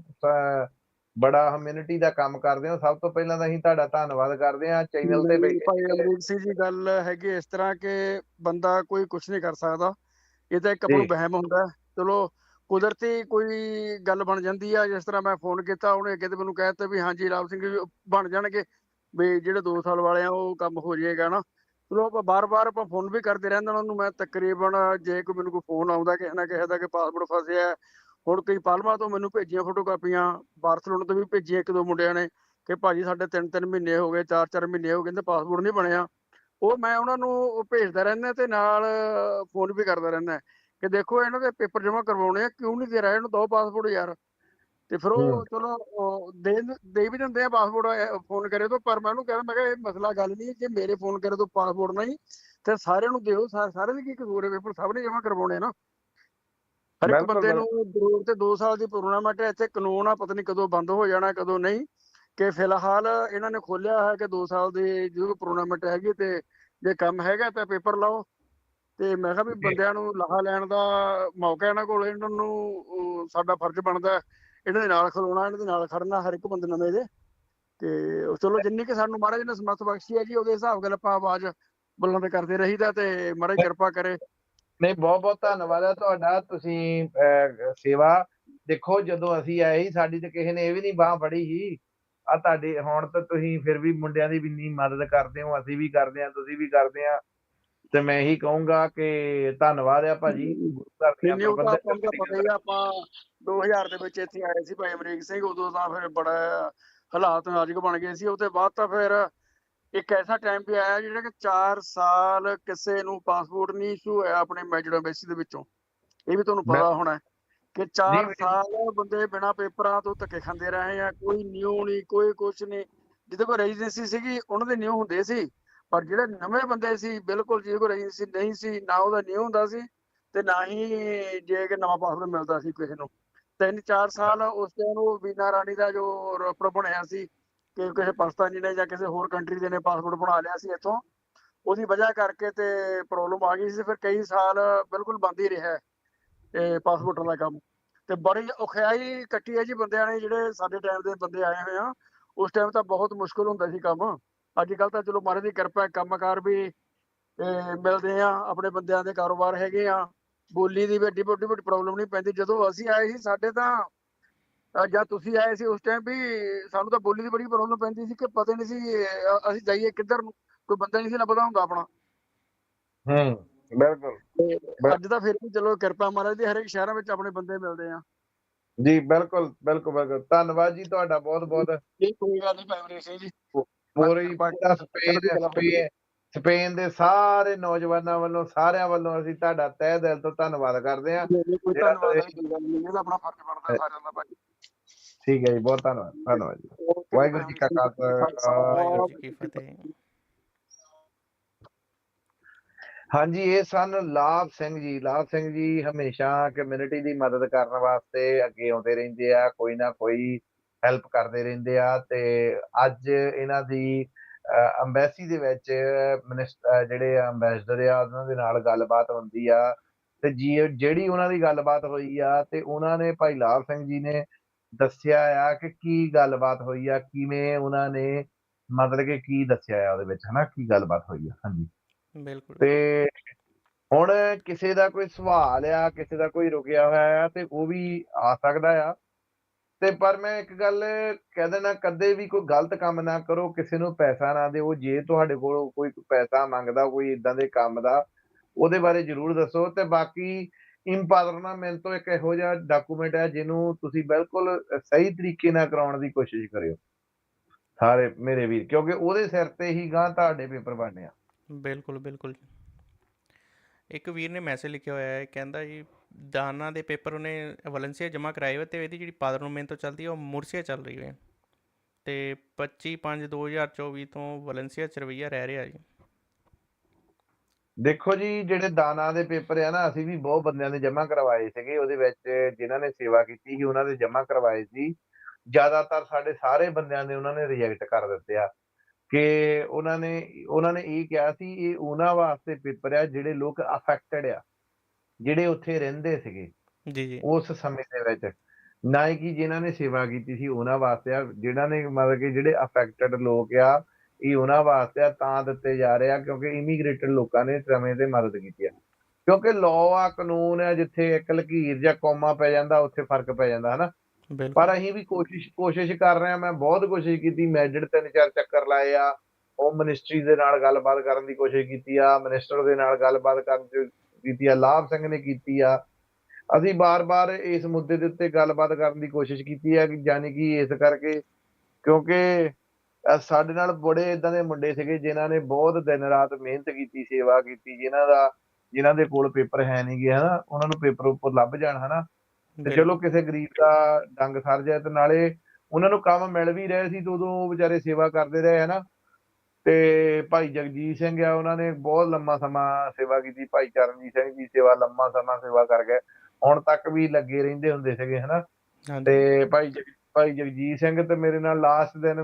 ਬੜਾ ਹਮਿਊਨਿਟੀ ਦਾ ਕੰਮ ਕਰਦੇ ਹੋ ਸਭ ਤੋਂ ਪਹਿਲਾਂ ਤਾਂ ਅਸੀਂ ਤੁਹਾਡਾ ਧੰਨਵਾਦ ਕਰਦੇ ਹਾਂ ਚੈਨਲ ਤੇ ਭਾਈ ਬੈਠੇ ਅਮਰੀਕ ਸਿੰਘ ਜੀ ਗੱਲ ਹੈਗੀ ਇਸ ਤਰ੍ਹਾਂ ਕਿ ਬੰਦਾ ਕੋਈ ਕੁਝ ਨਹੀਂ ਕਰ ਸਕਦਾ ਇਹ ਤਾਂ ਇੱਕ ਆਪਾਂ ਨੂੰ ਜੀ। ਵਹਿਮ ਹੁੰਦਾ। ਚਲੋ ਕੁਦਰਤੀ ਕੋਈ ਗੱਲ ਬਣ ਜਾਂਦੀ ਆ ਜਿਸ ਤਰ੍ਹਾਂ ਮੈਂ ਫੋਨ ਕੀਤਾ ਉਹਨੇ ਅੱਗੇ ਤੇ ਮੈਨੂੰ ਕਹਿ ਦਿੱਤਾ ਵੀ ਹਾਂਜੀ ਲਾਭ ਸਿੰਘ ਜੀ ਬਣ ਜਾਣਗੇ ਵੀ ਜਿਹੜੇ 2 ਸਾਲ ਵਾਲੇ ਆ, ਉਹ ਕੰਮ ਹੋ ਜਾਏਗਾ ਨਾ। ਚਲੋ ਆਪਾਂ ਬਾਰ-ਬਾਰ ਆਪਾਂ ਫੋਨ ਵੀ ਕਰਦੇ ਰਹਿੰਦੇ ਉਹਨਾਂ। ਨੂੰ ਮੈਂ ਤਕਰੀਬਨ ਜੇ ਕੋਈ ਮੈਨੂੰ ਕੋਈ ਫੋਨ ਆਉਂਦਾ ਕਿਸੇ ਨਾ ਕਿਸੇ ਦਾ ਕਿ ਪਾਸਪੋਰਟ ਫਸਿਆ ਹੁਣ ਕਈ ਪਾਲਮਾ ਤੋਂ ਮੈਨੂੰ ਭੇਜੀਆਂ ਫੋਟੋਕਾਪੀਆਂ, ਬਾਰਸਲੋਨਾ ਤੋਂ ਵੀ ਭੇਜੀਆਂ ਇੱਕ ਦੋ ਮੁੰਡਿਆਂ ਨੇ ਕਿ ਭਾਜੀ ਸਾਡੇ 3-3 ਮਹੀਨੇ ਹੋ ਗਏ 4-4 ਮਹੀਨੇ ਹੋ ਗਏ ਕਹਿੰਦੇ ਪਾਸਪੋਰਟ ਨਹੀਂ ਬਣਿਆ। ਉਹ ਮੈਂ ਉਹਨਾਂ ਨੂੰ ਉਹ ਭੇਜਦਾ ਰਹਿੰਦਾ ਤੇ ਨਾਲ ਫੋਨ ਵੀ ਕਰਦਾ ਰਹਿੰਦਾ। ਕਿ ਦੇਖੋ ਇਹਨਾਂ ਦੇ ਪੇਪਰ ਜਮ੍ਹਾਂ ਕਰਵਾਉਣੇ ਆ, ਕਿਉਂ ਨਹੀਂ ਦੇ ਰਹੇ ਇਹਨੂੰ ਦੋ ਪਾਸਪੋਰਟ ਯਾਰ। ਤੇ ਫਿਰ ਉਹ। ਚਲੋ ਦੇ ਦੇ ਵੀ ਦਿੰਦੇ ਆ ਪਾਸਪੋਰਟ ਫੋਨ ਕਰੇ ਤੋਂ ਪਰ ਮੈਂ ਉਹਨੂੰ ਕਹਿੰਦਾ ਮੈਂ ਕਿਹਾ ਇਹ ਮਸਲਾ ਗੱਲ ਨਹੀਂ ਜੇ ਮੇਰੇ ਫੋਨ ਕਰੇ ਤੋਂ ਪਾਸਪੋਰਟ ਨਹੀਂ ਤੇ ਸਾਰਿਆਂ ਨੂੰ ਦਿਓ ਸਾਰੇ ਦੇ ਕੀ ਕਸੂਰ ਹੈ ਪੇਪਰ ਸਭ ਨੇ ਜਮ੍ਹਾਂ ਕਰਵਾਉਣੇ ਨਾ ਹਰ ਇੱਕ ਬੰਦੇ ਨੂੰ ਜ਼ਰੂਰ ਤੇ 2 ਸਾਲ ਦੀ ਟੂਰਨਾਮੈਂਟ ਹੈ ਇੱਥੇ ਕਾਨੂੰਨ ਆ ਪਤਾ ਨਹੀਂ ਕਦੋਂ ਬੰਦ ਹੋ ਜਾਣਾ ਕਦੋਂ ਨਹੀਂ ਕਿ ਫਿਲਹਾਲ ਇਹਨਾਂ ਨੇ ਖੋਲਿਆ ਹੈ ਕਿ 2 ਸਾਲ ਦੀ ਜਦੋਂ ਟੂਰਨਾਮੈਂਟ ਹੈਗੀ ਤੇ ਜੇ ਕੰਮ ਹੈਗਾ ਤਾਂ ਪੇਪਰ ਲਾਓ ਤੇ ਮੈਂ ਕਿਹਾ ਵੀ। ਬੰਦਿਆਂ ਨੂੰ ਲਾਹਾ ਲੈਣ ਦਾ ਮੌਕਾ ਇਹਨਾਂ ਕੋਲ ਇਹਨਾਂ ਨੂੰ ਸਾਡਾ ਫਰਜ਼ ਬਣਦਾ ਹੈ ਇਹਨਾਂ ਦੇ ਨਾਲ ਖਲੋਣਾ, ਇਹਨਾਂ ਦੇ ਨਾਲ ਖੜਨਾ ਹਰ ਇੱਕ ਬੰਦੇ ਨਵੇਂ ਦੇ। ਤੇ ਚਲੋ ਜਿੰਨੀ ਕਿ ਸਾਨੂੰ ਮਹਾਰਾਜ ਨੇ ਸਮਰਥ ਬਖਸ਼ੀ ਹੈ ਜੀ ਉਹਦੇ ਹਿਸਾਬ ਨਾਲ ਆਪਾਂ ਆਵਾਜ਼ ਬੁਲੰਦ ਕਰਦੇ ਰਹੀਦਾ ਤੇ ਮਹਾਰਾਜ ਕਿਰਪਾ ਕਰੇ। ਨਹੀਂ, ਬਹੁਤ ਬਹੁਤ ਧੰਨਵਾਦ ਹੈ ਤੁਹਾਡਾ। ਤੁਸੀਂ ਸੇਵਾ ਦੇਖੋ, ਜਦੋਂ ਅਸੀਂ ਆਏ ਸੀ, ਸਾਡੀ ਤੇ ਕਿਸੇ ਨੇ ਇਹ ਵੀ ਨਹੀਂ ਬਾਹ ਫੜੀ ਸੀ। ਆ ਤੁਹਾਡੇ, ਹੁਣ ਤਾਂ ਤੁਸੀਂ ਫਿਰ ਵੀ ਮੁੰਡਿਆਂ ਦੀ ਵੀ ਇੰਨੀ ਮਦਦ ਕਰਦੇ ਹੋ, ਅਸੀਂ ਵੀ ਕਰਦੇ ਹਾਂ, ਤੁਸੀਂ ਵੀ ਕਰਦੇ ਆ ਤੇ ਮੈਂ ਇਹੀ ਕਹੂੰਗਾ ਕਿ ਧੰਨਵਾਦ ਆ ਭਾਜੀ। ਗੁਰੂ ਘਰ ਦੀਆਂ ਨਹੀਂ ਉਹ ਤਾਂ ਪ੍ਰਬੰਧਕ ਆਪਾਂ ਨੂੰ ਤਾਂ ਪਤਾ ਹੀ ਆ, ਆਪਾਂ 2000 ਦੇ ਵਿੱਚ ਇੱਥੇ ਆਏ ਸੀ ਭਾਈ ਅਮਰੀਕ ਸਿੰਘ ਉਦੋਂ ਤਾਂ ਫਿਰ ਬੜਾ ਹਾਲਾਤ ਨਾਜ਼ੁਕ ਬਣ ਗਏ ਸੀ। ਉਹਦੇ ਬਾਅਦ ਤਾਂ ਫਿਰ ਇੱਕ ਐਸਾ ਟਾਈਮ ਵੀ ਆਇਆ ਜਿਹੜਾ ਕਿ 4 ਸਾਲ ਕਿਸੇ ਨੂੰ ਪਾਸਪੋਰਟ ਨਹੀਂ ਇਸ਼ੂ ਹੋਇਆ ਆਪਣੇ ਮੈਜਰ ਐਮਬੈਸੀ ਦੇ ਵਿੱਚੋਂ। ਇਹ ਵੀ ਤੁਹਾਨੂੰ ਪਤਾ ਹੋਣਾ ਹੈ ਕਿ 4 ਨਹੀਂ, ਨਹੀਂ। ਸਾਲ ਬੰਦੇ ਬਿਨਾਂ ਪੇਪਰਾਂ ਤੋਂ ਧੱਕੇ ਖਾਂਦੇ ਰਹੇ ਆ। ਕੋਈ ਨਿਊ ਨਹੀਂ ਕੋਈ ਕੁਝ ਨਹੀਂ। ਜਿਹਦੇ ਕੋਲ ਰੈਜ਼ੀਡੈਂਸੀ ਸੀਗੀ ਉਹਨਾਂ ਦੇ ਨਿਊ ਹੁੰਦੇ ਸੀ। ਪਰ ਜਿਹੜੇ ਨਵੇਂ ਬੰਦੇ ਸੀ, ਬਿਲਕੁਲ ਜਿਹਦੇ ਕੋਲ ਰੈਜ਼ੀਡੈਂਸੀ ਨਹੀਂ ਸੀ, ਨਾ ਉਹਦਾ ਨਿਊ ਹੁੰਦਾ ਸੀ ਤੇ ਨਾ ਹੀ ਜੇ ਕਿ ਨਵਾਂ ਪਾਸਪੋਰਟ ਮਿਲਦਾ ਸੀ ਕਿਸੇ ਨੂੰ। ਤਿੰਨ ਚਾਰ ਸਾਲ ਉਸ ਟਾਈਮ ਉਹ ਵੀਨਾ ਰਾਣੀ ਦਾ ਜੋ ਰੋਪੜ ਬਣਿਆ ਸੀ ਕਿ ਕਿਸੇ ਪਾਕਿਸਤਾਨੀ ਨੇ ਜਾਂ ਕਿਸੇ ਹੋਰ ਕੰਟਰੀ ਦੇ ਨੇ ਪਾਸਪੋਰਟ ਬਣਾ ਲਿਆ ਸੀ ਇੱਥੋਂ, ਉਹਦੀ ਵਜ੍ਹਾ ਕਰਕੇ ਤੇ ਪ੍ਰੋਬਲਮ ਆ ਗਈ ਸੀ। ਫਿਰ ਕਈ ਸਾਲ ਬਿਲਕੁਲ ਬੰਦ ਹੀ ਰਿਹਾ ਇਹ ਪਾਸਪੋਰਟਾਂ ਦਾ ਕੰਮ। ਤੇ ਬੜੀ ਔਖਿਆਈ ਕੱਟੀ ਹੈ ਜੀ ਬੰਦਿਆਂ ਨੇ, ਜਿਹੜੇ ਸਾਡੇ ਟਾਈਮ ਦੇ ਬੰਦੇ ਆਏ ਹੋਏ ਆ, ਉਸ ਟਾਈਮ ਤਾਂ ਬਹੁਤ ਮੁਸ਼ਕਲ ਹੁੰਦਾ ਸੀ ਕੰਮ। ਅੱਜ ਕੱਲ ਤਾਂ ਚਲੋ ਮਹਾਰਾਜ ਦੀ ਕਿਰਪਾ ਕੰਮਕਾਰ ਵੀ ਮਿਲਦੇ ਆ ਆਪਣੇ ਬੰਦਿਆਂ ਦੇ ਕਾਰੋਬਾਰ ਹੈਗੇ ਆ। ਬੋਲੀ ਦੀ ਵੀ ਏਡੀ ਵੱਡੀ ਵੱਡੀ ਪ੍ਰੋਬਲਮ ਨਹੀਂ ਪੈਂਦੀ। ਜਦੋਂ ਅਸੀਂ ਆਏ ਸੀ ਸਾਡੇ ਤਾਂ ਜਦ ਤੁਸੀਂ ਆਏ ਸੀ ਉਸ ਟਾਈਮ ਵੀ ਸਾਨੂੰ ਤਾਂ ਬੋਲੀ ਦੀ ਬੜੀ ਪ੍ਰੋਬਲਮ ਪੈਂਦੀ ਸੀ ਕਿ ਪਤਾ ਨਹੀਂ ਸੀ ਅਸੀਂ ਜਾਈਏ ਕਿੱਧਰ ਨੂੰ। ਕੋਈ ਬੰਦਾ ਨਹੀਂ ਸੀ ਲੱਭਦਾ ਹੁੰਦਾ ਆਪਣਾ। ਹੂੰ ਬਿਲਕੁਲ। ਅੱਜ ਤਾਂ ਫਿਰ ਵੀ ਚਲੋ ਕਿਰਪਾ ਮਹਾਰਾਜ ਦੀ ਹਰੇਕ ਸ਼ਹਿਰਾਂ ਵਿੱਚ ਆਪਣੇ ਬੰਦੇ ਮਿਲਦੇ ਆ। ਜੀ ਬਿਲਕੁਲ ਬਿਲਕੁਲ ਬਿਲਕੁਲ। ਧੰਨਵਾਦ ਜੀ ਤੁਹਾਡਾ ਬਹੁਤ ਬਹੁਤ ਇਹ ਕੋਈ ਗੱਲ ਨਹੀਂ ਭਾਈ ਅਮਰੀਕ ਸਿੰਘ ਜੀ। ਪੂਰੀ ਕਿਰਪਾ ਪੂਰਾ ਸਪੇਨ। ਸਪੇਨ ਸਪੇਨ ਦੇ ਸਾਰੇ ਨੌਜਵਾਨਾਂ ਵੱਲੋਂ ਸਾਰਿਆਂ ਵੱਲੋਂ ਅਸੀਂ ਤੁਹਾਡਾ ਤਹਿ ਦਿਲ ਤੋਂ ਧੰਨਵਾਦ ਕਰਦੇ ਹਾਂ। ਨਹੀਂ, ਕੋਈ ਜਿਹੜਾ ਧੰਨਵਾਦ ਤੁਸੀਂ- ਦੀ ਗੱਲ ਨਹੀਂ ਇਹਦਾ ਆਪਣਾ ਫਰਜ਼ ਬਣਦਾ ਸਾਰਿਆਂ ਦਾ ਭਾਈ। ਠੀਕ ਹੈ ਜੀ ਬਹੁਤ ਧੰਨਵਾਦ ਧੰਨਵਾਦ ਜੀ। ਵਾਹਿਗੁਰੂ ਜੀ ਕਾ ਖਾਲਸਾ। ਵਾਹਿਗੁਰੂ ਜੀ ਕੀ ਫਤਿਹ। ਹਾਂਜੀ ਇਹ ਸਨ ਲਾਭ ਸਿੰਘ ਜੀ। ਲਾਭ ਸਿੰਘ ਜੀ ਹਮੇਸ਼ਾ ਕਮਿਊਨਿਟੀ ਦੀ ਮਦਦ ਕਰਨ ਵਾਸਤੇ ਅੱਗੇ ਆਉਂਦੇ ਰਹਿੰਦੇ ਆ। ਕੋਈ ਨਾ ਕੋਈ ਹੈਲਪ ਕਰਦੇ ਰਹਿੰਦੇ ਆ ਤੇ ਅੱਜ ਇਹਨਾਂ ਦੀ ਅੰਬੈਸੀ ਦੇ ਵਿੱਚ ਮਿਨਿਸਟਰ ਜਿਹੜੇ ਅੰਬੈਸਡਰ ਆ ਉਹਨਾਂ ਦੇ ਨਾਲ ਗੱਲਬਾਤ ਹੁੰਦੀ ਆ ਤੇ ਜੀ ਜਿਹੜੀ ਉਹਨਾਂ ਦੀ ਗੱਲਬਾਤ ਹੋਈ ਆ ਤੇ ਉਹਨਾਂ ਨੇ ਭਾਈ ਲਾਭ ਸਿੰਘ ਜੀ ਨੇ ਦੱਸਿਆ ਆ ਕਿ ਕੀ ਗੱਲਬਾਤ ਹੋਈ ਆ ਕਿਵੇਂ ਉਹਨਾਂ ਨੇ ਮਤਲਬ ਕਿ ਕੀ ਦੱਸਿਆ ਆ ਉਹਦੇ ਵਿੱਚ ਹਨਾ ਕੀ ਗੱਲਬਾਤ ਹੋਈ ਆ ਹਾਂਜੀ। ਬਿਲਕੁਲ। ਤੇ ਹੁਣ ਕਿਸੇ ਦਾ ਕੋਈ ਸਵਾਲ ਆ ਕਿਸੇ ਦਾ ਕੋਈ ਰੁਕਿਆ ਹੋਇਆ ਆ ਤੇ ਉਹ ਵੀ ਆ ਸਕਦਾ ਆ। ਤੇ ਪਰ ਮੈਂ ਇੱਕ ਗੱਲ ਕਹਿ ਦੇਣਾ ਕਦੇ ਵੀ ਕੋਈ ਗਲਤ ਕੰਮ ਨਾ ਕਰੋ, ਕਿਸੇ ਨੂੰ ਪੈਸਾ ਨਾ ਦਿਓ। ਜੇ ਤੁਹਾਡੇ ਕੋਲ ਕੋਈ ਪੈਸਾ ਮੰਗਦਾ, ਕੋਈ ਇਦਾਂ ਦੇ ਕੰਮ ਦਾ, ਉਹਦੇ ਬਾਰੇ ਜਰੂਰ ਦੱਸੋ। ਤੇ ਬਾਕੀ ਇੰਪਾਦਰਨਾਮੈਂਟੋ ਇੱਕ ਇਹੋ ਜਿਹਾ ਡਾਕੂਮੈਂਟ ਹੈ, ਜਿਹਨੂੰ ਤੁਸੀਂ ਬਿਲਕੁਲ ਸਹੀ ਤਰੀਕੇ ਨਾਲ ਕਰਾਉਣ ਦੀ ਕੋਸ਼ਿਸ਼ ਕਰਿਓ। ਸਾਰੇ ਮੇਰੇ ਵੀਰ, ਕਿਉਂਕਿ ਉਹਦੇ ਸਿਰ ਤੇ ਹੀ ਗਾਂ ਤੁਹਾਡੇ ਪੇਪਰ ਬਣਨੇ ਆ। ਬਿਲਕੁਲ ਬਿਲਕੁਲ। ਇੱਕ ਵੀਰ ਨੇ ਮੈਸੇਜ ਲਿਖਿਆ ਹੋਇਆ ਹੈ, ਕਹਿੰਦਾ ਜੀ ਦਾਨਾ ਦੇ ਪੇਪਰ ਉਹਨੇ ਵਲੈਂਸੀਆ ਜਮ੍ਹਾਂ ਕਰਾਏ ਹੋਏ ਤੇ ਇਹਦੀ ਜਿਹੜੀ ਪਾਦਰਨੋਮੈਂਟ ਤੋਂ ਚੱਲਦੀ ਹੈ ਉਹ ਮੁਰਸੀਆ ਚੱਲ ਰਹੀ ਹੈ ਤੇ 25 5 2024 ਤੋਂ ਵਲੈਂਸੀਆ ਚ ਰਹਿ ਰਿਹਾ ਜੀ। ਦੇਖੋ ਜੀ, ਜਿਹੜੇ ਦਾਨਾ ਦੇ ਪੇਪਰ ਆ ਨਾ, ਅਸੀਂ ਵੀ ਬਹੁਤ ਬੰਦਿਆਂ ਦੇ ਜਮ੍ਹਾਂ ਕਰਵਾਏ ਸੀਗੇ। ਉਹਦੇ ਵਿੱਚ ਜਿਨ੍ਹਾਂ ਨੇ ਸੇਵਾ ਕੀਤੀ ਸੀ, ਉਹਨਾਂ ਦੇ ਜਮ੍ਹਾਂ ਕਰਵਾਏ ਸੀ। ਜ਼ਿਆਦਾਤਰ ਸਾਡੇ ਸਾਰੇ ਬੰਦਿਆਂ ਦੇ ਉਹਨਾਂ ਨੇ ਰਿਜੈਕਟ ਕਰ ਦਿੱਤੇ ਆ। ਕਿ ਉਹਨਾਂ ਨੇ ਉਹਨਾਂ ਨੇ ਇਹ ਕਿਹਾ ਸੀ, ਇਹ ਉਹਨਾਂ ਵਾਸਤੇ ਪੇਪਰ ਆ ਜਿਹੜੇ ਲੋਕ ਅਫੈਕਟਡ ਆ। ਜਿਹੜੇ ਉੱਥੇ ਰਹਿੰਦੇ ਸੀਗੇ ਜੀ ਜੀ। ਉਸ ਸਮੇਂ ਦੇ ਵਿੱਚ ਨਾ ਹੀ ਕਿ ਜਿਨ੍ਹਾਂ ਨੇ ਸੇਵਾ ਕੀਤੀ ਸੀ ਉਹਨਾਂ ਵਾਸਤੇ ਆ ਜਿਹੜਾ ਨੇ ਮਤਲਬ ਕਿ ਜਿਹੜੇ ਅਫੈਕਟਡ ਲੋਕ ਆ ਇਹ ਉਹਨਾਂ ਵਾਸਤੇ ਆ ਤਾਂ ਦਿੱਤੇ ਜਾ ਰਹੇ ਆ ਕਿਉਂਕਿ ਇਮੀਗ੍ਰੇਟਡ ਲੋਕਾਂ ਨੇ ਸਮੇਂ ਤੇ ਮਦਦ ਕੀਤੀ ਆ। ਕਿਉਂਕਿ ਲਾਅ ਆ ਕਾਨੂੰਨ ਆ ਜਿੱਥੇ ਇੱਕ ਲਕੀਰ ਜਾਂ ਕੌਮਾ ਪੈ ਜਾਂਦਾ ਉੱਥੇ ਫ਼ਰਕ ਪੈ ਜਾਂਦਾ ਹਨਾ? ਪਰ ਅਸੀਂ ਵੀ ਕੋਸ਼ਿਸ਼ ਕੋਸ਼ਿਸ਼ ਕਰ ਰਹੇ ਆ ਮੈਂ ਬਹੁਤ ਕੋਸ਼ਿਸ਼ ਕੀਤੀ ਮੈਡਿਟ ਤਿੰਨ ਚਾਰ ਚੱਕਰ ਲਾਏ ਆ ਹੋਮ ਮਿਨਿਸਟਰੀ ਦੇ ਨਾਲ ਗੱਲਬਾਤ ਕਰਨ ਦੀ ਕੋਸ਼ਿਸ਼ ਕੀਤੀ ਆ ਮਿਨਿਸਟਰ ਦੇ ਨਾਲ ਗੱਲਬਾਤ ਕਰਨ ਦੀ ਕੀਤੀ ਆ ਲਾਭ ਸਿੰਘ ਨੇ ਕੀਤੀ ਆ। ਅਸੀਂ ਬਾਰ-ਬਾਰ ਇਸ ਮੁੱਦੇ ਦੇ ਉੱਤੇ ਗੱਲਬਾਤ ਕਰਨ ਦੀ ਕੋਸ਼ਿਸ਼ ਕੀਤੀ ਆ ਕਿ ਯਾਨੀ ਕਿ ਇਸ ਕਰਕੇ ਕਿਉਂਕਿ ਸਾਡੇ ਨਾਲ ਬੜੇ ਇਦਾਂ ਦੇ ਮੁੰਡੇ ਸੀਗੇ ਜਿਨ੍ਹਾਂ ਨੇ ਬਹੁਤ ਦਿਨ ਰਾਤ ਮਿਹਨਤ ਕੀਤੀ ਸੇਵਾ ਕੀਤੀ ਜਿਨ੍ਹਾਂ ਦਾ ਜਿਨ੍ਹਾਂ ਦੇ ਕੋਲ ਪੇਪਰ ਹੈ ਨਹੀਂ ਗੇ ਹਨਾ। ਉਹਨਾਂ ਨੂੰ ਪੇਪਰ ਉੱਪਰ ਲੱਭ ਜਾਣ ਹਨਾ। ਤੇ ਚਲੋ ਕਿਸੇ ਗਰੀਬ ਦਾ ਡੰਗ ਸਰ ਜਾਏ ਤੇ ਨਾਲੇ ਉਹਨਾਂ ਨੂੰ ਕੰਮ ਮਿਲ ਵੀ ਰਹੇ ਸੀ ਤੇ ਉਦੋਂ ਉਹ ਵਿਚਾਰੇ ਸੇਵਾ ਕਰਦੇ ਰਹੇ ਹਨਾ। ਤੇ ਭਾਈ ਜਗਜੀਤ ਸਿੰਘ ਆ ਉਹਨਾਂ ਨੇ ਬਹੁਤ ਲੰਮਾ ਸਮਾਂ ਸੇਵਾ ਕੀਤੀ ਭਾਈ ਚਰਨਜੀਤ ਸਿੰਘ ਜੀ ਸੇਵਾ ਲੰਮਾ ਸਮਾਂ ਸੇਵਾ ਕਰ ਗਏ। ਹੁਣ ਤੱਕ ਵੀ ਲੱਗੇ ਰਹਿੰਦੇ ਹੁੰਦੇ ਸੀਗੇ ਹਨਾ? ਤੇ ਭਾਈ ਭਾਈ ਜਗਜੀਤ ਸਿੰਘ ਤੇ ਮੇਰੇ ਨਾਲ ਲਾਸਟ ਦਿਨ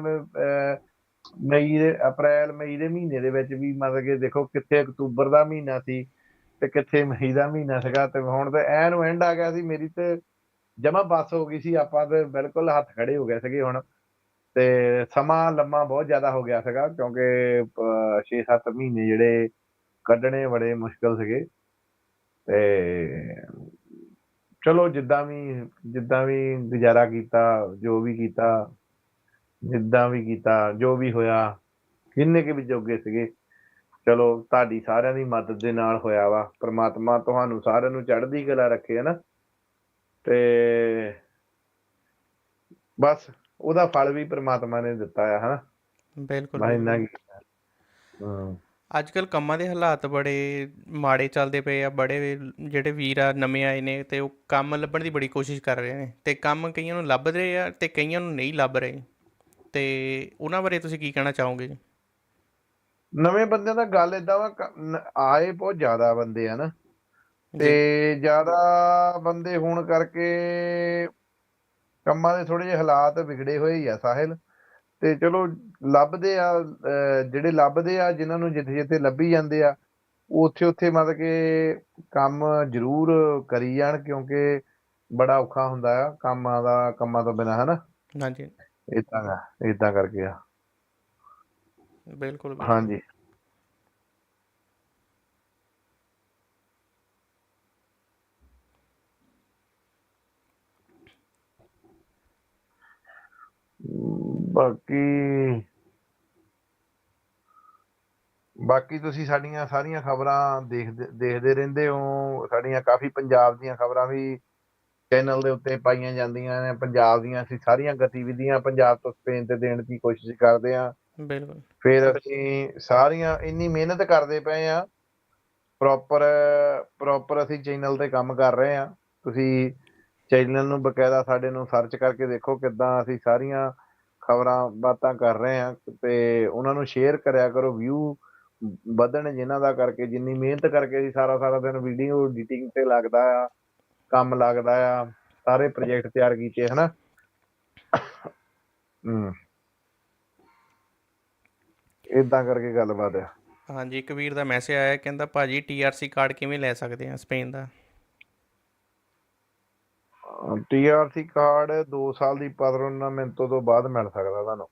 ਮਈ ਦੇ ਅਪ੍ਰੈਲ ਮਈ ਦੇ ਮਹੀਨੇ ਦੇ ਵਿੱਚ ਵੀ ਮਤਲਬ ਕਿ ਦੇਖੋ ਕਿੱਥੇ ਅਕਤੂਬਰ ਦਾ ਮਹੀਨਾ ਸੀ ਤੇ ਕਿੱਥੇ ਮਈ ਦਾ ਮਹੀਨਾ ਸੀਗਾ ਤੇ ਹੁਣ ਤੇ ਐਨ ਐਂਡ ਆ ਗਿਆ ਸੀ ਮੇਰੀ ਤੇ ਜਮਾ ਬੱਸ ਹੋ ਗਈ ਸੀ ਆਪਾਂ ਤੇ ਬਿਲਕੁਲ ਹੱਥ ਖੜੇ ਹੋ ਗਏ ਸੀਗੇ ਹੁਣ। ਤੇ ਸਮਾਂ ਲੰਮਾ ਬਹੁਤ ਜ਼ਿਆਦਾ ਹੋ ਗਿਆ ਸੀਗਾ, ਕਿਉਂਕਿ 6-7 ਮਹੀਨੇ ਜਿਹੜੇ ਕੱਢਣੇ ਬੜੇ ਮੁਸ਼ਕਲ ਸੀਗੇ। ਤੇ ਚਲੋ, ਜਿੱਦਾਂ ਵੀ ਜਿੱਦਾਂ ਵੀ ਗੁਜ਼ਾਰਾ ਕੀਤਾ, ਜੋ ਵੀ ਕੀਤਾ, ਜਿੱਦਾਂ ਵੀ ਕੀਤਾ, ਜੋ ਵੀ ਹੋਇਆ ਕਿੰਨੇ ਕੇ ਵੀ ਜੋਗੇ ਸੀਗੇ, ਚਲੋ, ਤੁਹਾਡੀ ਸਾਰਿਆਂ ਦੀ ਮਦਦ ਦੇ ਨਾਲ ਹੋਇਆ ਵਾ। ਪ੍ਰਮਾਤਮਾ ਤੁਹਾਨੂੰ ਸਾਰਿਆਂ ਨੂੰ ਚੜ੍ਹਦੀ ਕਲਾ ਰੱਖੇ ਹਨਾ ਤੇ ਬਸ। ਉਹਦਾ ਫਲ ਵੀ ਪ੍ਰਮਾਤਮਾ ਨੇ ਦਿੱਤਾ ਆ ਹਨਾ? ਬਿਲਕੁਲ ਮੈਂ ਇੰਨਾ ਹਾਂ। ਅੱਜ ਕੱਲ ਕੰਮਾਂ ਦੇ ਹਾਲਾਤ ਬੜੇ ਮਾੜੇ ਚੱਲਦੇ ਪਏ ਆ ਬੜੇ ਜਿਹੜੇ ਵੀਰ ਆ ਨਵੇਂ ਆਏ ਨੇ ਤੇ ਉਹ ਕੰਮ ਲੱਭਣ ਦੀ ਬੜੀ ਕੋਸ਼ਿਸ਼ ਕਰ ਰਹੇ ਨੇ ਤੇ ਕੰਮ ਕਈਆਂ ਨੂੰ ਲੱਭ ਰਹੇ ਆ ਤੇ ਕਈਆਂ ਨੂੰ ਨਹੀਂ ਲੱਭ ਰਹੇ। ਤੇ ਉਹਨਾਂ ਬਾਰੇ ਤੁਸੀਂ ਕੀ ਕਹਿਣਾ ਚਾਹੋਗੇ ਜੀ? ਨਵੇਂ ਬੰਦਿਆਂ ਦਾ ਗੱਲ ਏਦਾਂ ਵਾ ਆਏ ਬਹੁਤ ਜ਼ਿਆਦਾ ਬੰਦੇ ਆ ਨਾ। ਤੇ ਜ਼ਿਆਦਾ ਬੰਦੇ ਹੋਣ ਕਰਕੇ ਕੰਮਾਂ ਦੇ ਥੋੜੇ ਜਿਹੇ ਹਾਲਾਤ ਵਿਗੜੇ ਹੋਏ ਹੀ ਆ ਸਾਹਿਲ। ਤੇ ਚਲੋ ਲੱਭਦੇ ਆ ਜਿਹੜੇ ਲੱਭਦੇ ਆ ਜਿਨ੍ਹਾਂ ਨੂੰ ਜਿੱਥੇ ਜਿੱਥੇ ਲੱਭੀ ਜਾਂਦੇ ਆ ਉੱਥੇ ਉੱਥੇ ਮਤਲਬ ਕਿ ਕੰਮ ਜ਼ਰੂਰ ਕਰੀ ਜਾਣ ਕਿਉਂਕਿ ਬੜਾ ਔਖਾ ਹੁੰਦਾ ਆ ਕੰਮਾਂ ਦਾ ਕੰਮਾਂ ਤੋਂ ਬਿਨਾ ਹਨਾ? ਹਾਂਜੀ। ਇਦਾਂ ਇਦਾਂ ਕਰਕੇ ਆ। ਬਿਲਕੁਲ। ਹਾਂਜੀ। ਬਾਕੀ ਬਾਕੀ ਤੁਸੀਂ ਸਾਡੀਆਂ ਸਾਰੀਆਂ ਖਬਰਾਂ ਦੇਖਦੇ ਦੇਖਦੇ ਰਹਿੰਦੇ ਹੋ। ਸਾਡੀਆਂ ਕਾਫੀ ਪੰਜਾਬ ਦੀਆਂ ਖਬਰਾਂ ਵੀ ਚੈਨਲ ਦੇ ਉੱਤੇ ਪਾਈਆਂ ਜਾਂਦੀਆਂ ਨੇ। ਪੰਜਾਬ ਦੀਆਂ ਅਸੀਂ ਸਾਰੀਆਂ ਗਤੀਵਿਧੀਆਂ ਪੰਜਾਬ ਤੋਂ ਸਪੇਨ ਤੇ ਦੇਣ ਦੀ ਕੋਸ਼ਿਸ਼ ਕਰਦੇ ਹਾਂ। ਬਿਲਕੁਲ। ਫਿਰ ਅਸੀਂ ਸਾਰੀਆਂ ਇੰਨੀ ਮਿਹਨਤ ਕਰਦੇ ਪਏ ਆ ਪ੍ਰੋਪਰ ਪ੍ਰੋਪਰ ਅਸੀਂ ਚੈਨਲ ਤੇ ਕੰਮ ਕਰ ਰਹੇ ਆ ਤੁਸੀਂ ਚੈਨਲ ਨੂੰ ਬਕਾਇਦਾ ਸਾਡੇ ਨੂੰ ਸਰਚ ਕਰਕੇ ਦੇਖੋ ਕਿੱਦਾਂ ਅਸੀਂ ਸਾਰੀਆਂ ਖਬਰਾਂ ਬਾਤਾਂ ਕਰ ਰਹੇ ਆ ਤੇ ਉਹਨਾਂ ਨੂੰ ਸ਼ੇਅਰ ਕਰਿਆ ਕਰੋ ਵਿਊ ਵਧਣ ਜਿਨ੍ਹਾਂ ਦਾ ਕਰਕੇ, ਜਿੰਨੀ ਮਿਹਨਤ ਕਰਕੇ ਅਸੀਂ ਸਾਰਾ ਸਾਰਾ ਦਿਨ ਵੀਡੀਓ ਐਡੀਟਿੰਗ ਤੇ ਲੱਗਦਾ ਆ, ਕੰਮ ਲੱਗਦਾ ਆ, ਸਾਰੇ ਪ੍ਰੋਜੈਕਟ ਤਿਆਰ ਕੀਤੇ, ਹਨਾ? ਹਮ ਇਦਾਂ ਕਰਕੇ ਗੱਲਬਾਤ ਆ। ਹਾਂਜੀ, ਇੱਕ ਦਾ ਮੈਸੇਜ ਆਇਆ, ਕਹਿੰਦਾ ਭਾਜੀ ਟੀਆਰਸੀ ਕਾਰਡ ਕਿਵੇਂ ਲੈ ਸਕਦੇ ਆ ਸਪੇਨ ਦਾ? ਟੀਆਰਸੀ ਕਾਰਡ 2 ਸਾਲ ਦੀ ਪਰਮਨੈਂਟ ਤੋਂ ਬਾਅਦ ਮਿਲ ਸਕਦਾ ਤੁਹਾਨੂੰ।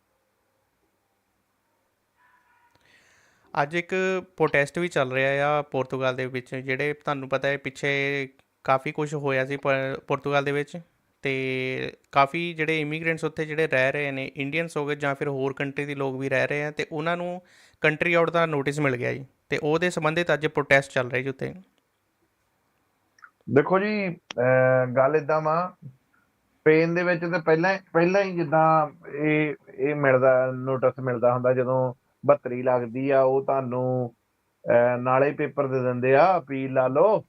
ਅੱਜ ਇੱਕ ਪ੍ਰੋਟੈਸਟ ਵੀ ਚੱਲ ਰਿਹਾ ਆ ਪੋਰਤਗਾਲ ਦੇ ਵਿੱਚ, ਜਿਹੜੇ ਤੁਹਾਨੂੰ ਪਤਾ ਹੈ ਪਿੱਛੇ ਕਾਫੀ ਕੁਝ ਹੋਇਆ ਸੀ ਪ- ਦੇ ਵਿੱਚ ਤੇ ਕਾਫੀ ਜਿਹੜੇ ਇਮੀਗ੍ਰੈਂਟਸ ਉੱਥੇ ਜਿਹੜੇ ਰਹਿ ਰਹੇ ਨੇ ਇੰਡੀਅਨਸ ਹੋ ਗਏ ਜਾਂ ਫਿਰ ਹੋਰ ਕੰਟਰੀ ਦੇ ਲੋਕ ਵੀ ਰਹਿ ਰਹੇ ਆ ਤੇ ਉਹਨਾਂ ਨੂੰ ਕੰਟਰੀ ਆਊਟ ਦਾ ਨੋਟਿਸ ਮਿਲ ਗਿਆ ਜੀ ਤੇ ਉਹਦੇ ਸੰਬੰਧਿਤ ਅੱਜ ਪ੍ਰੋਟੈਸਟ ਚੱਲ ਰਿਹਾ ਜੀ ਉੱਥੇ। ਦੇਖੋ ਜੀ ਗੱਲ ਇਦਾਂ ਵਾ ਸਪੇਨ ਦੇ ਵਿੱਚ ਤਾਂ ਪਹਿਲਾਂ ਪਹਿਲਾਂ ਹੀ ਜਿੱਦਾਂ ਇਹ ਇਹ ਮਿਲਦਾ ਨੋਟਿਸ ਮਿਲਦਾ ਹੁੰਦਾ ਜਦੋਂ 72 ਲੱਗਦੀ ਆ ਉਹ ਤੁਹਾਨੂੰ ਨਾਲੇ ਪੇਪਰ ਦੇ ਦਿੰਦੇ ਆ ਅਪੀਲ ਲਾ ਲਓ।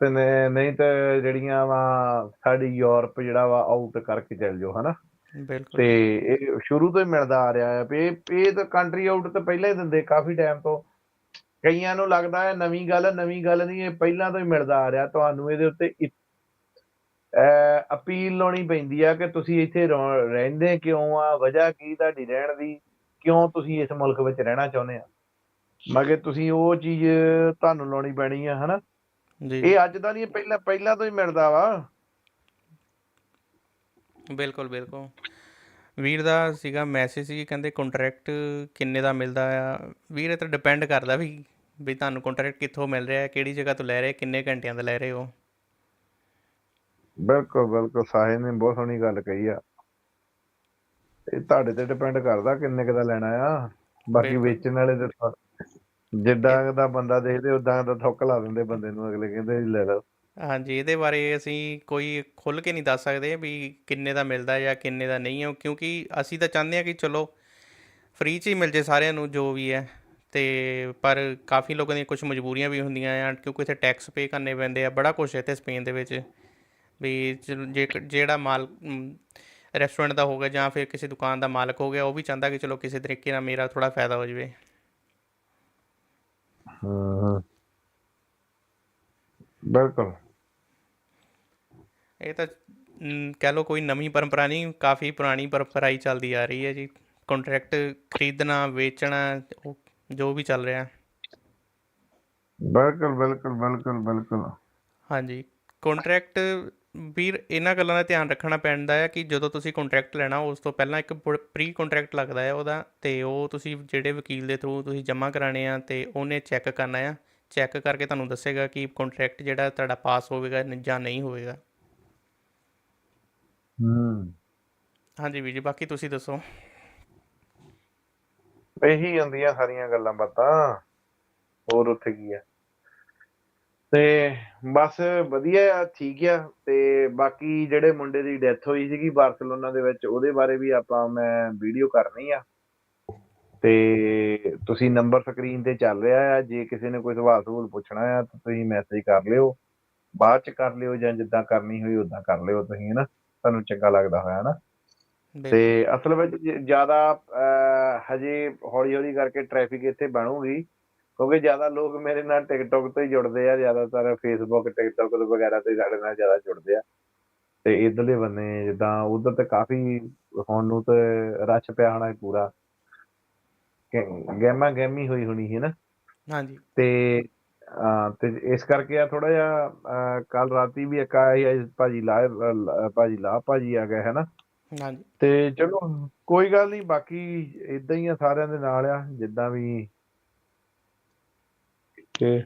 ਤੇ ਨਹੀਂ ਤਾਂ ਜਿਹੜੀਆਂ ਵਾ ਸਾਡੀ ਯੂਰਪ ਜਿਹੜਾ ਵਾ ਆਊਟ ਕਰਕੇ ਚੱਲ ਜਾਓ ਹਨਾ? ਬਿਲਕੁਲ। ਤੇ ਇਹ ਸ਼ੁਰੂ ਤੋਂ ਹੀ ਮਿਲਦਾ ਆ ਰਿਹਾ ਹੈ ਇਹ ਇਹ ਤਾਂ ਕੰਟਰੀ ਆਊਟ ਤਾਂ ਪਹਿਲਾਂ ਹੀ ਦਿੰਦੇ ਕਾਫੀ ਟਾਈਮ ਤੋਂ। ਕਈਆਂ ਨੂੰ ਲੱਗਦਾ ਹੈ ਨਵੀਂ ਗੱਲ ਨਵੀਂ ਗੱਲ ਨਹੀਂ ਇਹ ਪਹਿਲਾਂ ਤੋਂ ਹੀ ਮਿਲਦਾ ਆ ਰਿਹਾ। ਤੁਹਾਨੂੰ ਇਹਦੇ ਉੱਤੇ ਅਪੀਲ ਲਾਉਣੀ ਪੈਂਦੀ ਆ ਕਿ ਤੁਸੀਂ ਇੱਥੇ ਰਹਿੰਦੇ ਕਿਉਂ ਆ? ਵਜ੍ਹਾ ਕੀ ਤੁਹਾਡੀ ਰਹਿਣ ਦੀ? ਕਿਉਂ ਤੁਸੀਂ ਇਸ ਮੁਲਕ ਵਿੱਚ ਰਹਿਣਾ ਚਾਹੁੰਦੇ ਆ? ਮਗੇ ਤੁਸੀਂ ਉਹ ਚੀਜ਼ ਤੁਹਾਨੂੰ ਲਾਉਣੀ ਪੈਣੀ ਆ ਹਨਾ? ਜੀ। ਇਹ ਅੱਜ ਦਾ ਨਹੀਂ ਪਹਿਲਾਂ ਪਹਿਲਾਂ ਤੋਂ ਹੀ ਮਿਲਦਾ ਵਾ। ਬਿਲਕੁਲ ਬਿਲਕੁਲ। ਵੀਰ ਦਾ ਸੀਗਾ ਮੈਸੇਜ ਸੀ ਕਹਿੰਦੇ ਕੰਟਰੈਕਟ ਕਿੰਨੇ ਦਾ ਮਿਲਦਾ ਆ? ਵੀਰ ਇਹ ਤਾਂ ਡਿਪੈਂਡ ਕਰਦਾ ਵੀ ਵੀ ਤੁਹਾਨੂੰ ਕੰਟਰੈਕਟ ਕਿੱਥੋਂ ਮਿਲ ਰਿਹਾ ਹੈ ਕਿਹੜੀ ਜਗ੍ਹਾ ਤੋਂ ਲੈ ਰਹੇ ਕਿੰਨੇ ਘੰਟਿਆਂ ਦਾ ਲੈ ਰਹੇ ਹੋ? ਬਿਲਕੁਲ ਬਿਲਕੁਲ ਸਾਹਿਲ ਨੇ ਬਹੁਤ ਸੋਹਣੀ ਗੱਲ ਕਹੀ ਆ। ਇਹ ਤੁਹਾਡੇ ਤੇ ਡਿਪੈਂਡ ਕਰਦਾ ਕਿੰਨੇ ਕੁ ਦਾ ਲੈਣਾ ਆ। ਬਾਕੀ। ਵੇਚਣ ਵਾਲੇ ਤਾਂ ਜਿੱਦਾਂ ਦਾ ਬੰਦਾ ਦੇਖਦੇ ਉਦਾਂ ਦਾ ਥੁੱਕ ਲਾ ਦਿੰਦੇ ਬੰਦੇ ਨੂੰ ਅਗਲੇ ਕਹਿੰਦੇ ਲੈ ਲਓ। ਹਾਂਜੀ ਇਹਦੇ ਬਾਰੇ ਅਸੀਂ ਕੋਈ ਖੁੱਲ ਕੇ ਨਹੀਂ ਦੱਸ ਸਕਦੇ ਵੀ ਕਿੰਨੇ ਦਾ ਮਿਲਦਾ ਜਾਂ ਕਿੰਨੇ ਦਾ ਨਹੀਂ ਹੈ ਕਿਉਂਕਿ ਅਸੀਂ ਤਾਂ ਚਾਹੁੰਦੇ ਹਾਂ ਕਿ ਚਲੋ ਫ੍ਰੀ 'ਚ ਹੀ ਮਿਲ ਜੇ ਸਾਰਿਆਂ ਨੂੰ ਜੋ ਵੀ ਹੈ। ਤੇ ਪਰ ਕਾਫੀ ਲੋਕਾਂ ਦੀਆਂ ਕੁਝ ਮਜਬੂਰੀਆਂ ਵੀ ਹੁੰਦੀਆਂ ਆ ਕਿਉਂਕਿ ਇੱਥੇ ਟੈਕਸ ਪੇ ਕਰਨੇ ਪੈਂਦੇ ਆ ਬੜਾ ਕੁਝ ਹੈ ਇੱਥੇ ਸਪੇਨ ਦੇ ਵਿੱਚ। ਵੀ ਜੇ ਜਿਹੜਾ ਮਾਲ ਰੈਸਟੋਰੈਂਟ ਦਾ ਹੋਗਾ ਜਾਂ ਫਿਰ ਕਿਸੇ ਦੁਕਾਨ ਦਾ ਮਾਲਕ ਹੋ ਗਿਆ ਉਹ ਵੀ ਚਾਹੁੰਦਾ ਕਿ ਚਲੋ ਕਿਸੇ ਤਰੀਕੇ ਨਾਲ ਮੇਰਾ ਥੋੜਾ ਫਾਇਦਾ ਹੋ ਜਾਵੇ। ਹਾਂ। ਬਿਲਕੁਲ। ਇਹ ਤਾਂ ਕਹਿ ਲਓ ਕੋਈ ਨਵੀਂ ਪਰੰਪਰਾ ਨਹੀਂ ਕਾਫੀ ਪੁਰਾਣੀ ਪਰੰਪਰਾ ਹੀ ਚੱਲਦੀ ਆ ਰਹੀ ਹੈ ਜੀ। ਕੰਟਰੈਕਟ ਖਰੀਦਣਾ ਵੇਚਣਾ ਉਹ ਜੋ ਵੀ ਚੱਲ ਰਿਹਾ। ਬਿਲਕੁਲ ਬਿਲਕੁਲ ਬਿਲਕੁਲ ਬਿਲਕੁਲ। ਹਾਂਜੀ। ਕੰਟਰੈਕਟ ਵੀਰ ਇਹਨਾਂ ਗੱਲਾਂ ਦਾ ਧਿਆਨ ਰੱਖਣਾ ਪੈਂਦਾ ਹੈ ਕਿ ਜਦੋਂ ਤੁਸੀਂ ਕੰਟਰੈਕਟ ਲੈਣਾ ਉਸ ਤੋਂ ਪਹਿਲਾਂ ਇੱਕ ਪ੍ਰੀ ਕੰਟਰੈਕਟ ਲੱਗਦਾ ਹੈ ਉਹਦਾ ਤੇ ਉਹ ਤੁਸੀਂ ਜਿਹੜੇ ਵਕੀਲ ਦੇ ਥਰੂ ਤੁਸੀਂ ਜਮ੍ਹਾਂ ਕਰਾਣੇ ਆ ਤੇ ਉਹਨੇ ਚੈੱਕ ਕਰਨਾ ਆ। ਚੈੱਕ ਕਰਕੇ ਤੁਹਾਨੂੰ ਦੱਸੇਗਾ ਕਿ ਕੰਟਰੈਕਟ ਜਿਹੜਾ ਤੁਹਾਡਾ ਪਾਸ ਹੋਵੇਗਾ ਜਾਂ ਨਹੀਂ ਹੋਵੇਗਾ। ਹੂੰ। ਹਾਂਜੀ ਵੀਰ ਜੀ ਬਾਕੀ ਤੁਸੀਂ ਦੱਸੋ। ਇਹੀ ਹੁੰਦੀਆਂ ਸਾਰੀਆਂ ਗੱਲਾਂ ਬਾਤਾਂ। ਹੋਰ ਉੱਥੇ ਕੀ ਆ? ਤੇ ਬਸ ਵਧੀਆ ਆ, ਠੀਕ ਆ। ਤੇ ਬਾਕੀ ਜਿਹੜੇ ਮੁੰਡੇ ਦੀ ਡੈਥ ਹੋਈ ਸੀਗੀ ਬਾਰਸਲੋਨਾ ਦੇ ਵਿੱਚ, ਉਹਦੇ ਬਾਰੇ ਵੀ ਆਪਾਂ, ਮੈਂ ਵੀਡੀਓ ਕਰਨੀ ਆ। ਤੇ ਤੁਸੀਂ ਨੰਬਰ ਸਕਰੀਨ ਤੇ ਚੱਲ ਰਿਹਾ ਆ। ਜੇ ਕਿਸੇ ਨੇ ਕੋਈ ਸਵਾਲ ਸਵਾਲ ਪੁੱਛਣਾ ਆ, ਤਾਂ ਤੁਸੀਂ ਮੈਸੇਜ ਕਰ ਲਿਓ। ਬਾਅਦ ਚ ਕਰ ਲਿਓ ਜਾਂ ਜਿੱਦਾਂ ਕਰਨੀ ਹੋਈ ਉਦਾਂ ਕਰ ਲਿਓ ਤੁਸੀਂ, ਹਨਾ? ਤੁਹਾਨੂੰ ਚੰਗਾ ਲੱਗਦਾ ਹੋਇਆ ਨਾ ਤੇ ਅਸਲ ਵਿੱਚ ਜ਼ਿਆਦਾ ਹਜੇ ਹੌਲੀ ਹੌਲੀ ਕਰਕੇ ਟ੍ਰੈਫਿਕ ਇੱਥੇ ਬਣੂਗੀ ਕਿਉਂਕਿ ਜ਼ਿਆਦਾ ਲੋਕ ਮੇਰੇ ਨਾਲ ਟਿਕਟੌਕ ਤੋਂ ਹੀ ਜੁੜਦੇ ਆ ਜ਼ਿਆਦਾਤਰ ਫੇਸਬੁੱਕ ਟਿਕਟੌਕ ਤੋਂ ਵਗੈਰਾ ਤੇ ਸਾਡੇ ਨਾਲ ਜ਼ਿਆਦਾ ਜੁੜਦੇ ਆ। ਤੇ ਇਧਰਲੇ ਬੰਨੇ ਜਿੱਦਾਂ ਉਧਰ ਤੇ ਕਾਫੀ ਹੁਣ ਨੂੰ ਤੇ ਰਸ਼ ਪਿਆ ਹੋਣਾ ਪੂਰਾ। ਗੈਮਾ ਗੈਮੀ ਹੋਈ ਹੋਣੀ ਹੈ ਨਾ। ਹਾਂਜੀ। ਤੇ ਤੇ ਇਸ ਕਰਕੇ ਆ ਥੋੜਾ ਜਿਹਾ ਕੱਲ ਰਾਤੀ ਵੀ ਇੱਕ ਆਇਆ ਸੀ ਭਾਜੀ ਲਾ ਭਾਜੀ ਲਾ ਭਾਜੀ ਆ ਗਏ ਹੈ ਨਾ? ਹਾਂਜੀ। ਤੇ ਚਲੋ ਕੋਈ ਗੱਲ ਨਹੀਂ ਬਾਕੀ ਇਦਾਂ ਹੀ ਆ ਸਾਰਿਆਂ ਦੇ ਨਾਲ ਆ ਜਿੱਦਾਂ ਵੀ। ਤੇ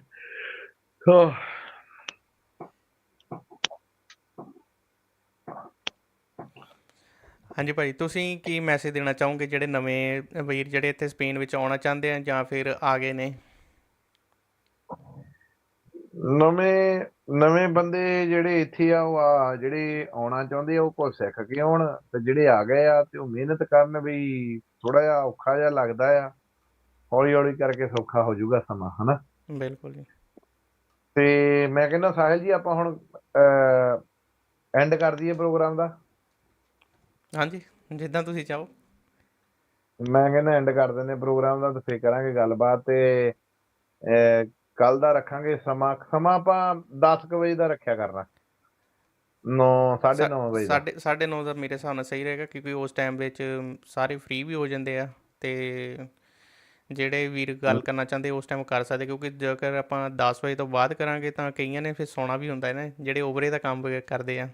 ਹਾਂ। ਹਾਂਜੀ ਭਾਈ ਤੁਸੀਂ ਕੀ ਮੈਸੇਜ ਦੇਣਾ ਚਾਹੋਗੇ ਜਿਹੜੇ ਨਵੇਂ ਵੀਰ ਜਿਹੜੇ ਇੱਥੇ ਸਪੇਨ ਵਿੱਚ ਆਉਣਾ ਚਾਹੁੰਦੇ ਆ ਜਾਂ ਫਿਰ ਆ ਗਏ ਨੇ? ਨਵੇਂ ਨਵੇਂ ਬੰਦੇ ਜਿਹੜੇ ਇੱਥੇ ਆ ਉਹ ਆ ਜਿਹੜੇ ਆਉਣਾ ਚਾਹੁੰਦੇ ਆ ਉਹ ਕੁਝ ਸਿੱਖ ਕੇ ਆਉਣ ਤੇ ਜਿਹੜੇ ਆ ਗਏ ਆ ਤੇ ਉਹ ਮਿਹਨਤ ਕਰਨ ਵੀ ਥੋੜਾ ਜਿਹਾ ਔਖਾ ਜਿਹਾ ਲੱਗਦਾ ਆ। ਹੌਲੀ ਹੌਲੀ ਕਰਕੇ ਸੌਖਾ ਹੋ ਜਾਊਗਾ ਸਮਾਂ ਹਨਾ? ਬਿਲਕੁਲ ਜੀ। ਤੇ ਮੈਂ ਕਹਿੰਦਾ ਸਾਹਿਲ ਜੀ ਆਪਾਂ ਹੁਣ ਐਂਡ ਕਰ ਦਈਏ ਪ੍ਰੋਗਰਾਮ ਦਾ। ਹਾਂਜੀ ਜਿੱਦਾਂ ਤੁਸੀਂ ਚਾਹੋ। ਮੈਂ ਕਹਿੰਦਾ ਐਂਡ ਕਰ ਦਿੰਦੇ ਪ੍ਰੋਗਰਾਮ ਦਾ ਤੇ ਫੇਰ ਕਰਾਂਗੇ ਗੱਲਬਾਤ ਤੇ ਕੱਲ ਦਾ ਰੱਖਾਂਗੇ ਸਮਾਂ। ਸਮਾਂ ਆਪਾਂ 10 ਕੁ ਵਜੇ ਦਾ ਰੱਖਿਆ ਕਰਨਾ। 9 9:30 ਵਜੇ ਸਾਢੇ ਨੌ ਦਾ ਮੇਰੇ ਹਿਸਾਬ ਨਾਲ ਸਹੀ ਰਹੇਗਾ ਕਿਉਂਕਿ ਉਸ ਟਾਈਮ ਵਿੱਚ ਸਾਰੇ ਫ੍ਰੀ ਵੀ ਹੋ ਜਾਂਦੇ ਆ ਤੇ ਜਿਹੜੇ ਵੀਰ ਗੱਲ ਕਰਨਾ ਚਾਹੁੰਦੇ ਉਸ ਟਾਈਮ ਕਰ ਸਕਦੇ ਕਿਉਂਕਿ ਜੇਕਰ ਆਪਾਂ 10 ਵਜੇ ਤੋਂ ਬਾਅਦ ਕਰਾਂਗੇ ਤਾਂ ਕਈਆਂ ਨੇ ਫਿਰ ਸੌਣਾ ਵੀ ਹੁੰਦਾ ਹੈ ਨਾ ਜਿਹੜੇ ਓਵਰੇ ਦਾ ਕੰਮ ਕਰਦੇ ਆ।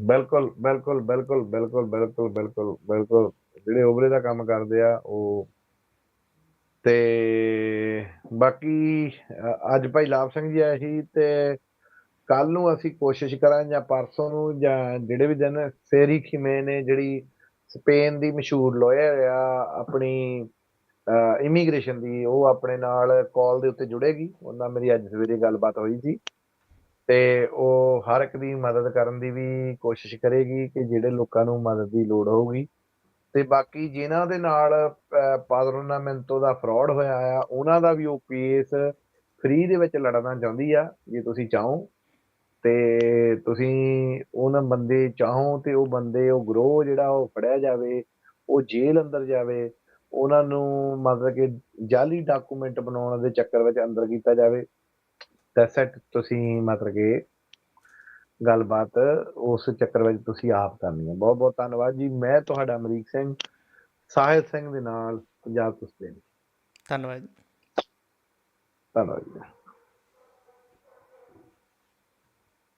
ਬਿਲਕੁਲ ਬਿਲਕੁਲ ਬਿਲਕੁਲ ਬਿਲਕੁਲ ਬਿਲਕੁਲ ਬਿਲਕੁਲ ਬਿਲਕੁਲ। ਜਿਹੜੇ ਓਵਰੇ ਦਾ ਕੰਮ ਕਰਦੇ ਆ ਉਹ ਤੇ ਬਾਕੀ ਅੱਜ ਭਾਈ ਲਾਭ ਸਿੰਘ ਜੀ ਆਏ ਸੀ ਤੇ ਕੱਲ ਨੂੰ ਅਸੀਂ ਕੋਸ਼ਿਸ਼ ਕਰਾਂ ਜਾਂ ਪਰਸੋਂ ਨੂੰ ਜਾਂ ਜਿਹੜੇ ਵੀ ਦਿਨ ਸੇਰੀ ਖਿਮੇ ਨੇ, ਜਿਹੜੀ ਸਪੇਨ ਦੀ ਮਸ਼ਹੂਰ ਲਾਇਰ ਆ, ਆਪਣੀ ਇਮੀਗ੍ਰੇਸ਼ਨ ਦੀ, ਉਹ ਆਪਣੇ ਨਾਲ ਕਾਲ ਦੇ ਉੱਤੇ ਜੁੜੇਗੀ। ਉਹਨਾਂ ਮੇਰੀ ਅੱਜ ਸਵੇਰੇ ਗੱਲਬਾਤ ਹੋਈ ਸੀ। ਤੇ ਉਹ ਹਰ ਇੱਕ ਦੀ ਮਦਦ ਕਰਨ ਦੀ ਵੀ ਕੋਸ਼ਿਸ਼ ਕਰੇਗੀ ਕਿ ਜਿਹੜੇ ਲੋਕਾਂ ਨੂੰ ਮਦਦ ਦੀ ਲੋੜ ਹੋਊਗੀ। ਤੇ ਬਾਕੀ ਜਿਨ੍ਹਾਂ ਦੇ ਨਾਲ ਪਾਦਰੋਨਾਮੈਂਟੋ ਦਾ ਫਰਾਡ ਹੋਇਆ ਆ, ਉਹਨਾਂ ਦਾ ਵੀ ਉਹ ਕੇਸ ਫ੍ਰੀ ਦੇ ਵਿੱਚ ਲੜਨਾ ਚਾਹੁੰਦੀ ਆ, ਜੇ ਤੁਸੀਂ ਚਾਹੋ। ਤੇ ਤੁਸੀਂ ਉਹਨਾਂ ਬੰਦੇ ਚਾਹੋ ਤੇ ਉਹ ਬੰਦੇ, ਉਹ ਗਰੋਹ ਜਿਹੜਾ ਉਹ ਫੜਿਆ ਜਾਵੇ, ਉਹ ਜੇਲ੍ਹ ਅੰਦਰ ਜਾਵੇ, ਉਹਨਾਂ ਨੂੰ ਮਤਲਬ ਕਿ ਜਾਲੀ ਡਾਕੂਮੈਂਟ ਬਣਾਉਣ ਦੇ ਚੱਕਰ ਵਿੱਚ ਅੰਦਰ ਕੀਤਾ ਜਾਵੇ। ਦੈਟਸ ਇਟ ਤੁਸੀਂ ਮਤਲਬ ਕਿ ਗੱਲਬਾਤ ਉਸ ਚੱਕਰ ਵਿੱਚ ਤੁਸੀਂ ਆਪ ਕਰਨੀ ਹੈ। ਬਹੁਤ ਬਹੁਤ ਧੰਨਵਾਦ ਜੀ। ਮੈਂ ਤੁਹਾਡਾ ਅਮਰੀਕ ਸਿੰਘ ਸਾਹਿਲ ਸਿੰਘ ਦੇ ਨਾਲ ਪੰਜਾਬ ਤੋਂ ਸਪੇਨ ਧੰਨਵਾਦ ਧੰਨਵਾਦ ਜੀ।